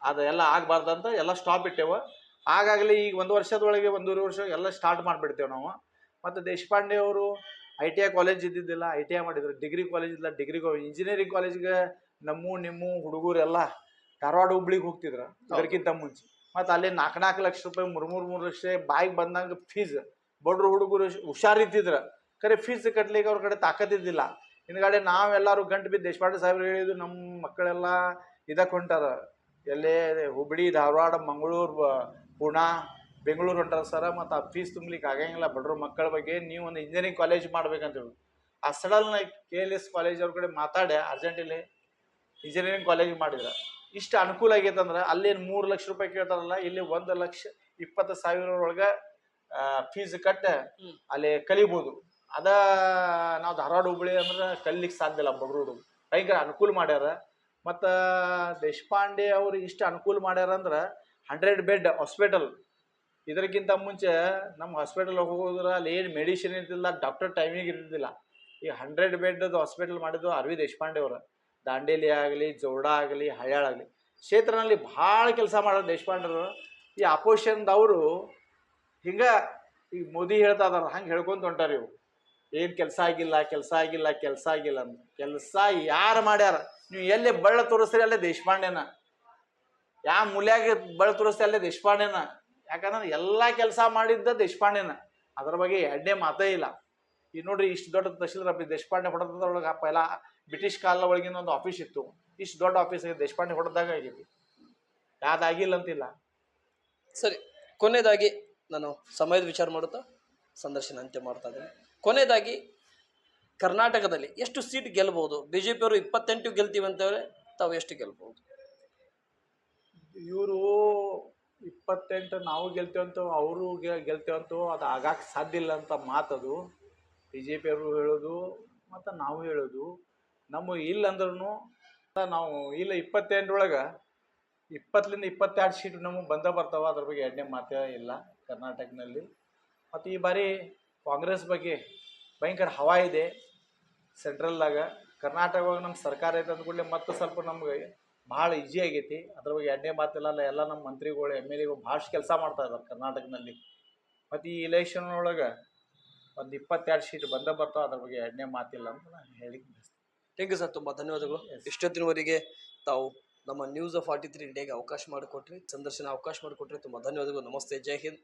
ಅದೆಲ್ಲ ಆಗಬಾರ್ದಂತ ಎಲ್ಲ ಸ್ಟಾಪ್ ಇಟ್ಟೇವ. ಹಾಗಾಗಲಿ ಈಗ ಒಂದು ವರ್ಷದೊಳಗೆ ಒಂದೂವರೆ ವರ್ಷ ಎಲ್ಲ ಸ್ಟಾರ್ಟ್ ಮಾಡಿಬಿಡ್ತೇವೆ ನಾವು. ಮತ್ತು ದೇಶಪಾಂಡೆ ಅವರು ಐ ಟಿ ಐ ಕಾಲೇಜ್ ಇದ್ದಿದ್ದಿಲ್ಲ ಐ ಟಿ ಐ ಮಾಡಿದ್ರು. ಡಿಗ್ರಿ ಕಾಲೇಜ್ ಇಲ್ಲ ಡಿಗ್ರಿ ಇಂಜಿನಿಯರಿಂಗ್ ಕಾಲೇಜ್ಗೆ ನಮ್ಮ ನಿಮ್ಮ ಹುಡುಗರೆಲ್ಲ ಧಾರವಾಡ ಹುಬ್ಳಿಗೆ ಹೋಗ್ತಿದ್ರು. ಅದಕ್ಕಿಂತ ಮುಂಚೆ. ಮತ್ತು ಅಲ್ಲಿ ನಾಲ್ಕು ನಾಲ್ಕು ಲಕ್ಷ ರೂಪಾಯಿ ಮೂರು ಮೂರು ಮೂರು ಲಕ್ಷ ಬಾಯಿಗೆ ಬಂದಂಗೆ ಫೀಸ್ ಬಡ್ರು ಹುಡುಗರು ಹುಷಾರಿದ್ದಿದ್ರು ಖರೆ ಫೀಸ್ ಕಟ್ಲಿಕ್ಕೆ ಅವ್ರ ಕಡೆ ತಾಕತ್ತಿದ್ದಿಲ್ಲ ಹಿಂದ್ಗಡೆ ನಾವೆಲ್ಲರೂ ಗಂಟು ಬಿದ್ದು ದೇಶಪಾಂಡೆ ಸಾಹೇಬ್ರು ಹೇಳಿದ್ದು ನಮ್ಮ ಮಕ್ಕಳೆಲ್ಲ ಇದಕ್ಕೆ ಹೊಂಟಾರ. ಎಲ್ಲೇ ಹುಬ್ಳಿ ಧಾರವಾಡ ಮಂಗಳೂರು ಪುಣಾ ಬೆಂಗಳೂರು ಹೊಂಟಾರ ಸರ ಮತ್ತು ಆ ಫೀಸ್ ತುಂಬಲಿಕ್ಕೆ ಆಗಂಗಿಲ್ಲ. ಬಡ್ರ ಮಕ್ಕಳ ಬಗ್ಗೆ ನೀವು ಒಂದು ಇಂಜಿನಿಯರಿಂಗ್ ಕಾಲೇಜ್ ಮಾಡ್ಬೇಕಂತ ಹೇಳಿ. ಆ ಸಡಲ್ನ ಕೆ ಎಲ್ ಎಸ್ ಕಾಲೇಜ್ ಅವ್ರ ಕಡೆ ಮಾತಾಡಿ ಅರ್ಜೆಂಟಲ್ಲಿ ಇಂಜಿನಿಯರಿಂಗ್ ಕಾಲೇಜ್ ಮಾಡಿದ್ರೆ. ಇಷ್ಟು ಅನುಕೂಲ ಆಗೈತೆ ಅಂದ್ರೆ ಅಲ್ಲೇನು ಮೂರು ಲಕ್ಷ ರೂಪಾಯಿ ಕೇಳ್ತಾರಲ್ಲ ಇಲ್ಲಿ ಒಂದು ಲಕ್ಷ ಇಪ್ಪತ್ತು ಸಾವಿರ ಒಳಗೆ ಫೀಸ್ ಕಟ್ಟ. ಅಲ್ಲಿ ಕಲಿಬೋದು. ಅದ ನಾವು ಧಾರವಾಡ ಹುಬ್ಬಳ್ಳಿ ಅಂದ್ರೆ ಕಲಿಲಿಕ್ಕೆ ಸಾಧ್ಯ ಇಲ್ಲ ಬಡ್ರು ಹುಡುಗ ಭಯಂಕರ ಅನುಕೂಲ ಮಾಡ್ಯಾರ. ಮತ್ತು ದೇಶಪಾಂಡೆ ಅವರು ಇಷ್ಟು ಅನುಕೂಲ ಮಾಡ್ಯಾರ ಅಂದ್ರೆ ಹಂಡ್ರೆಡ್ ಬೆಡ್ ಹಾಸ್ಪಿಟಲ್. ಇದಕ್ಕಿಂತ ಮುಂಚೆ ನಮ್ಮ ಹಾಸ್ಪಿಟಲ್ ಹೋಗೋದ್ರೆ ಅಲ್ಲಿ ಏನು ಮೆಡಿಸಿನ್ ಇರ್ತಿಲ್ಲ ಡಾಕ್ಟರ್ ಟೈಮಿಂಗ್ ಇರ್ತಿದ್ದಿಲ್ಲ. ಈಗ ಹಂಡ್ರೆಡ್ ಬೆಡ್ದು ಹಾಸ್ಪಿಟಲ್ ಮಾಡಿದ್ದು ಅರವಿ ದೇಶಪಾಂಡೆ ಅವರು. ದಾಂಡೇಲಿ ಆಗಲಿ ಜೋಡ ಆಗಲಿ ಹಳ್ಯಾಳ ಆಗಲಿ. ಕ್ಷೇತ್ರನಲ್ಲಿ ಭಾಳ ಕೆಲಸ ಮಾಡೋರು ಅವರು ಈ ಅಪೋಸಿಷನ್ದವರು ಹಿಂಗೆ ಈಗ ಮೋದಿ ಹೇಳ್ತಾ ಇದಾರ, ಹಂಗೆ ಹೇಳ್ಕೊಂತ ಹೊಂಟಾರ ಇವು ಏನು ಕೆಲಸ ಆಗಿಲ್ಲ ಕೆಲಸ ಆಗಿಲ್ಲ ಕೆಲಸ ಆಗಿಲ್ಲ ಅಂತ. ಕೆಲಸ ಯಾರು ಮಾಡ್ಯಾರ? ನೀವು ಎಲ್ಲೇ ಬಳ್ಳ ತೋರಿಸ್ರಿ ಅಲ್ಲೇ ದೇಶಪಾಂಡೆನ. ಯಾವ ಮೂಲ್ಯಾಗ ಬಳ ತೋರಿಸ್ತಾ ಅಲ್ಲೇ ದೇಶಪಾಂಡೆನ. ಯಾಕಂದ್ರೆ ಎಲ್ಲ ಕೆಲಸ ಮಾಡಿದ್ದ ದೇಶಪಾಂಡೆನ. ಅದ್ರ ಬಗ್ಗೆ ಎರಡನೇ ಮಾತೇ ಇಲ್ಲ. ಈಗ ನೋಡ್ರಿ ಇಷ್ಟು ದೊಡ್ಡ ತಹಶೀಲ್ದಾರ್ ದೇಶಪಾಂಡೆ ಹೊಡೆದೊಳಗೆ ಎಲ್ಲ ಬ್ರಿಟಿಷ್ ಕಾಲ ಒಳಗಿನ ಒಂದು ಆಫೀಸ್ ಇತ್ತು. ಇಷ್ಟು ದೊಡ್ಡ ಆಫೀಸ್ ದೇಶಪಾಂಡೆ ಹೊಡೆದಾಗ ಆಗಿದ್ವಿ ಯಾವ್ದಾಗಿಲ್ಲ ಅಂತಿಲ್ಲ. ಸರಿ, ಕೊನೆಯದಾಗಿ ನಾನು ಸಮಯದ ವಿಚಾರ ಮಾಡುತ್ತಾ ಸಂದರ್ಶನ ಅಂತ್ಯ ಮಾಡ್ತಾ ಇದ್ದೀನಿ. ಕೊನೆಯದಾಗಿ, ಕರ್ನಾಟಕದಲ್ಲಿ ಎಷ್ಟು ಸೀಟ್ ಗೆಲ್ಬಹುದು ಬಿಜೆಪಿ ಅವರು ಇಪ್ಪತ್ತೆಂಟು ಗೆಲ್ತೀವಿ ಅಂತೇಳಿ ತಾವು ಎಷ್ಟು ಗೆಲ್ಬಹುದು ಇವರು ಇಪ್ಪತ್ತೆಂಟು ನಾವು ಗೆಲ್ತೇವಂತೂ ಅವರು ಗೆಲ್ತೇವಂತೂ ಅದು ಆಗಕ್ಕೆ ಸಾಧ್ಯ ಇಲ್ಲ ಅಂತ ಮಾತದು. ಬಿ ಜೆ ಪಿಯವರು ಹೇಳೋದು, ಮತ್ತು ನಾವು ಹೇಳೋದು. ನಮ್ಮ ಇಲ್ಲ ಅಂದ್ರೂ ನಾವು ಇಲ್ಲ ಇಪ್ಪತ್ತೆಂಟರೊಳಗೆ ಇಪ್ಪತ್ತರಿಂದ ಇಪ್ಪತ್ತೆರಡು ಸೀಟ್ ನಮಗೆ ಬಂದ ಬರ್ತಾವೆ, ಅದ್ರ ಬಗ್ಗೆ ಎರಡನೇ ಮಾತೇ ಇಲ್ಲ ಕರ್ನಾಟಕದಲ್ಲಿ ಮತ್ತು ಈ ಬಾರಿ ಕಾಂಗ್ರೆಸ್ ಬಗ್ಗೆ ಭಯಂಕರ ಹವಾ ಇದೆ ಸೆಂಟ್ರಲ್ದಾಗ. ಕರ್ನಾಟಕವಾಗ ನಮ್ಮ ಸರ್ಕಾರ ಐತೆ ಅಂದ್ಕೂಡಲೇ ಮತ್ತೆ ಸ್ವಲ್ಪ ನಮ್ಗೆ ಭಾಳ ಈಜಿ ಆಗೈತಿ. ಅದ್ರ ಬಗ್ಗೆ ಎರಡನೇ ಮಾತಿಲ್ಲ ಅಲ್ಲ ಎಲ್ಲ ನಮ್ಮ ಮಂತ್ರಿಗಳು ಎಂ ಎಲ್ ಎಗಳು ಭಾಳಷ್ಟು ಕೆಲಸ ಮಾಡ್ತಾ ಇದ್ದಾರೆ ಕರ್ನಾಟಕದಲ್ಲಿ. ಮತ್ತು ಈ ಇಲೆಕ್ಷನ್ ಒಳಗೆ ಒಂದು ಇಪ್ಪತ್ತೆರಡು ಸೀಟ್ ಬಂದ ಬರ್ತಾವೆ ಅದ್ರ ಬಗ್ಗೆ ಎರಡನೇ ಮಾತಿಲ್ಲ ಅಂತ ನಾನು ಹೇಳಿ ಥ್ಯಾಂಕ್ ಯು ಸರ್ ತುಂಬ ಧನ್ಯವಾದಗಳು. ಇಷ್ಟೊತ್ತಿನವರೆಗೆ ತಾವು ನಮ್ಮ ನ್ಯೂಸ್ ಫಾರ್ಟಿ ತ್ರೀ ಇಂಡಿಯಾಗೆ ಅವಕಾಶ ಮಾಡಿಕೊಟ್ರಿ ಸಂದರ್ಶನ ಅವಕಾಶ ಮಾಡಿಕೊಟ್ರಿ. ತುಂಬ ಧನ್ಯವಾದಗಳು. ನಮಸ್ತೆ. ಜೈ ಹಿಂದ್.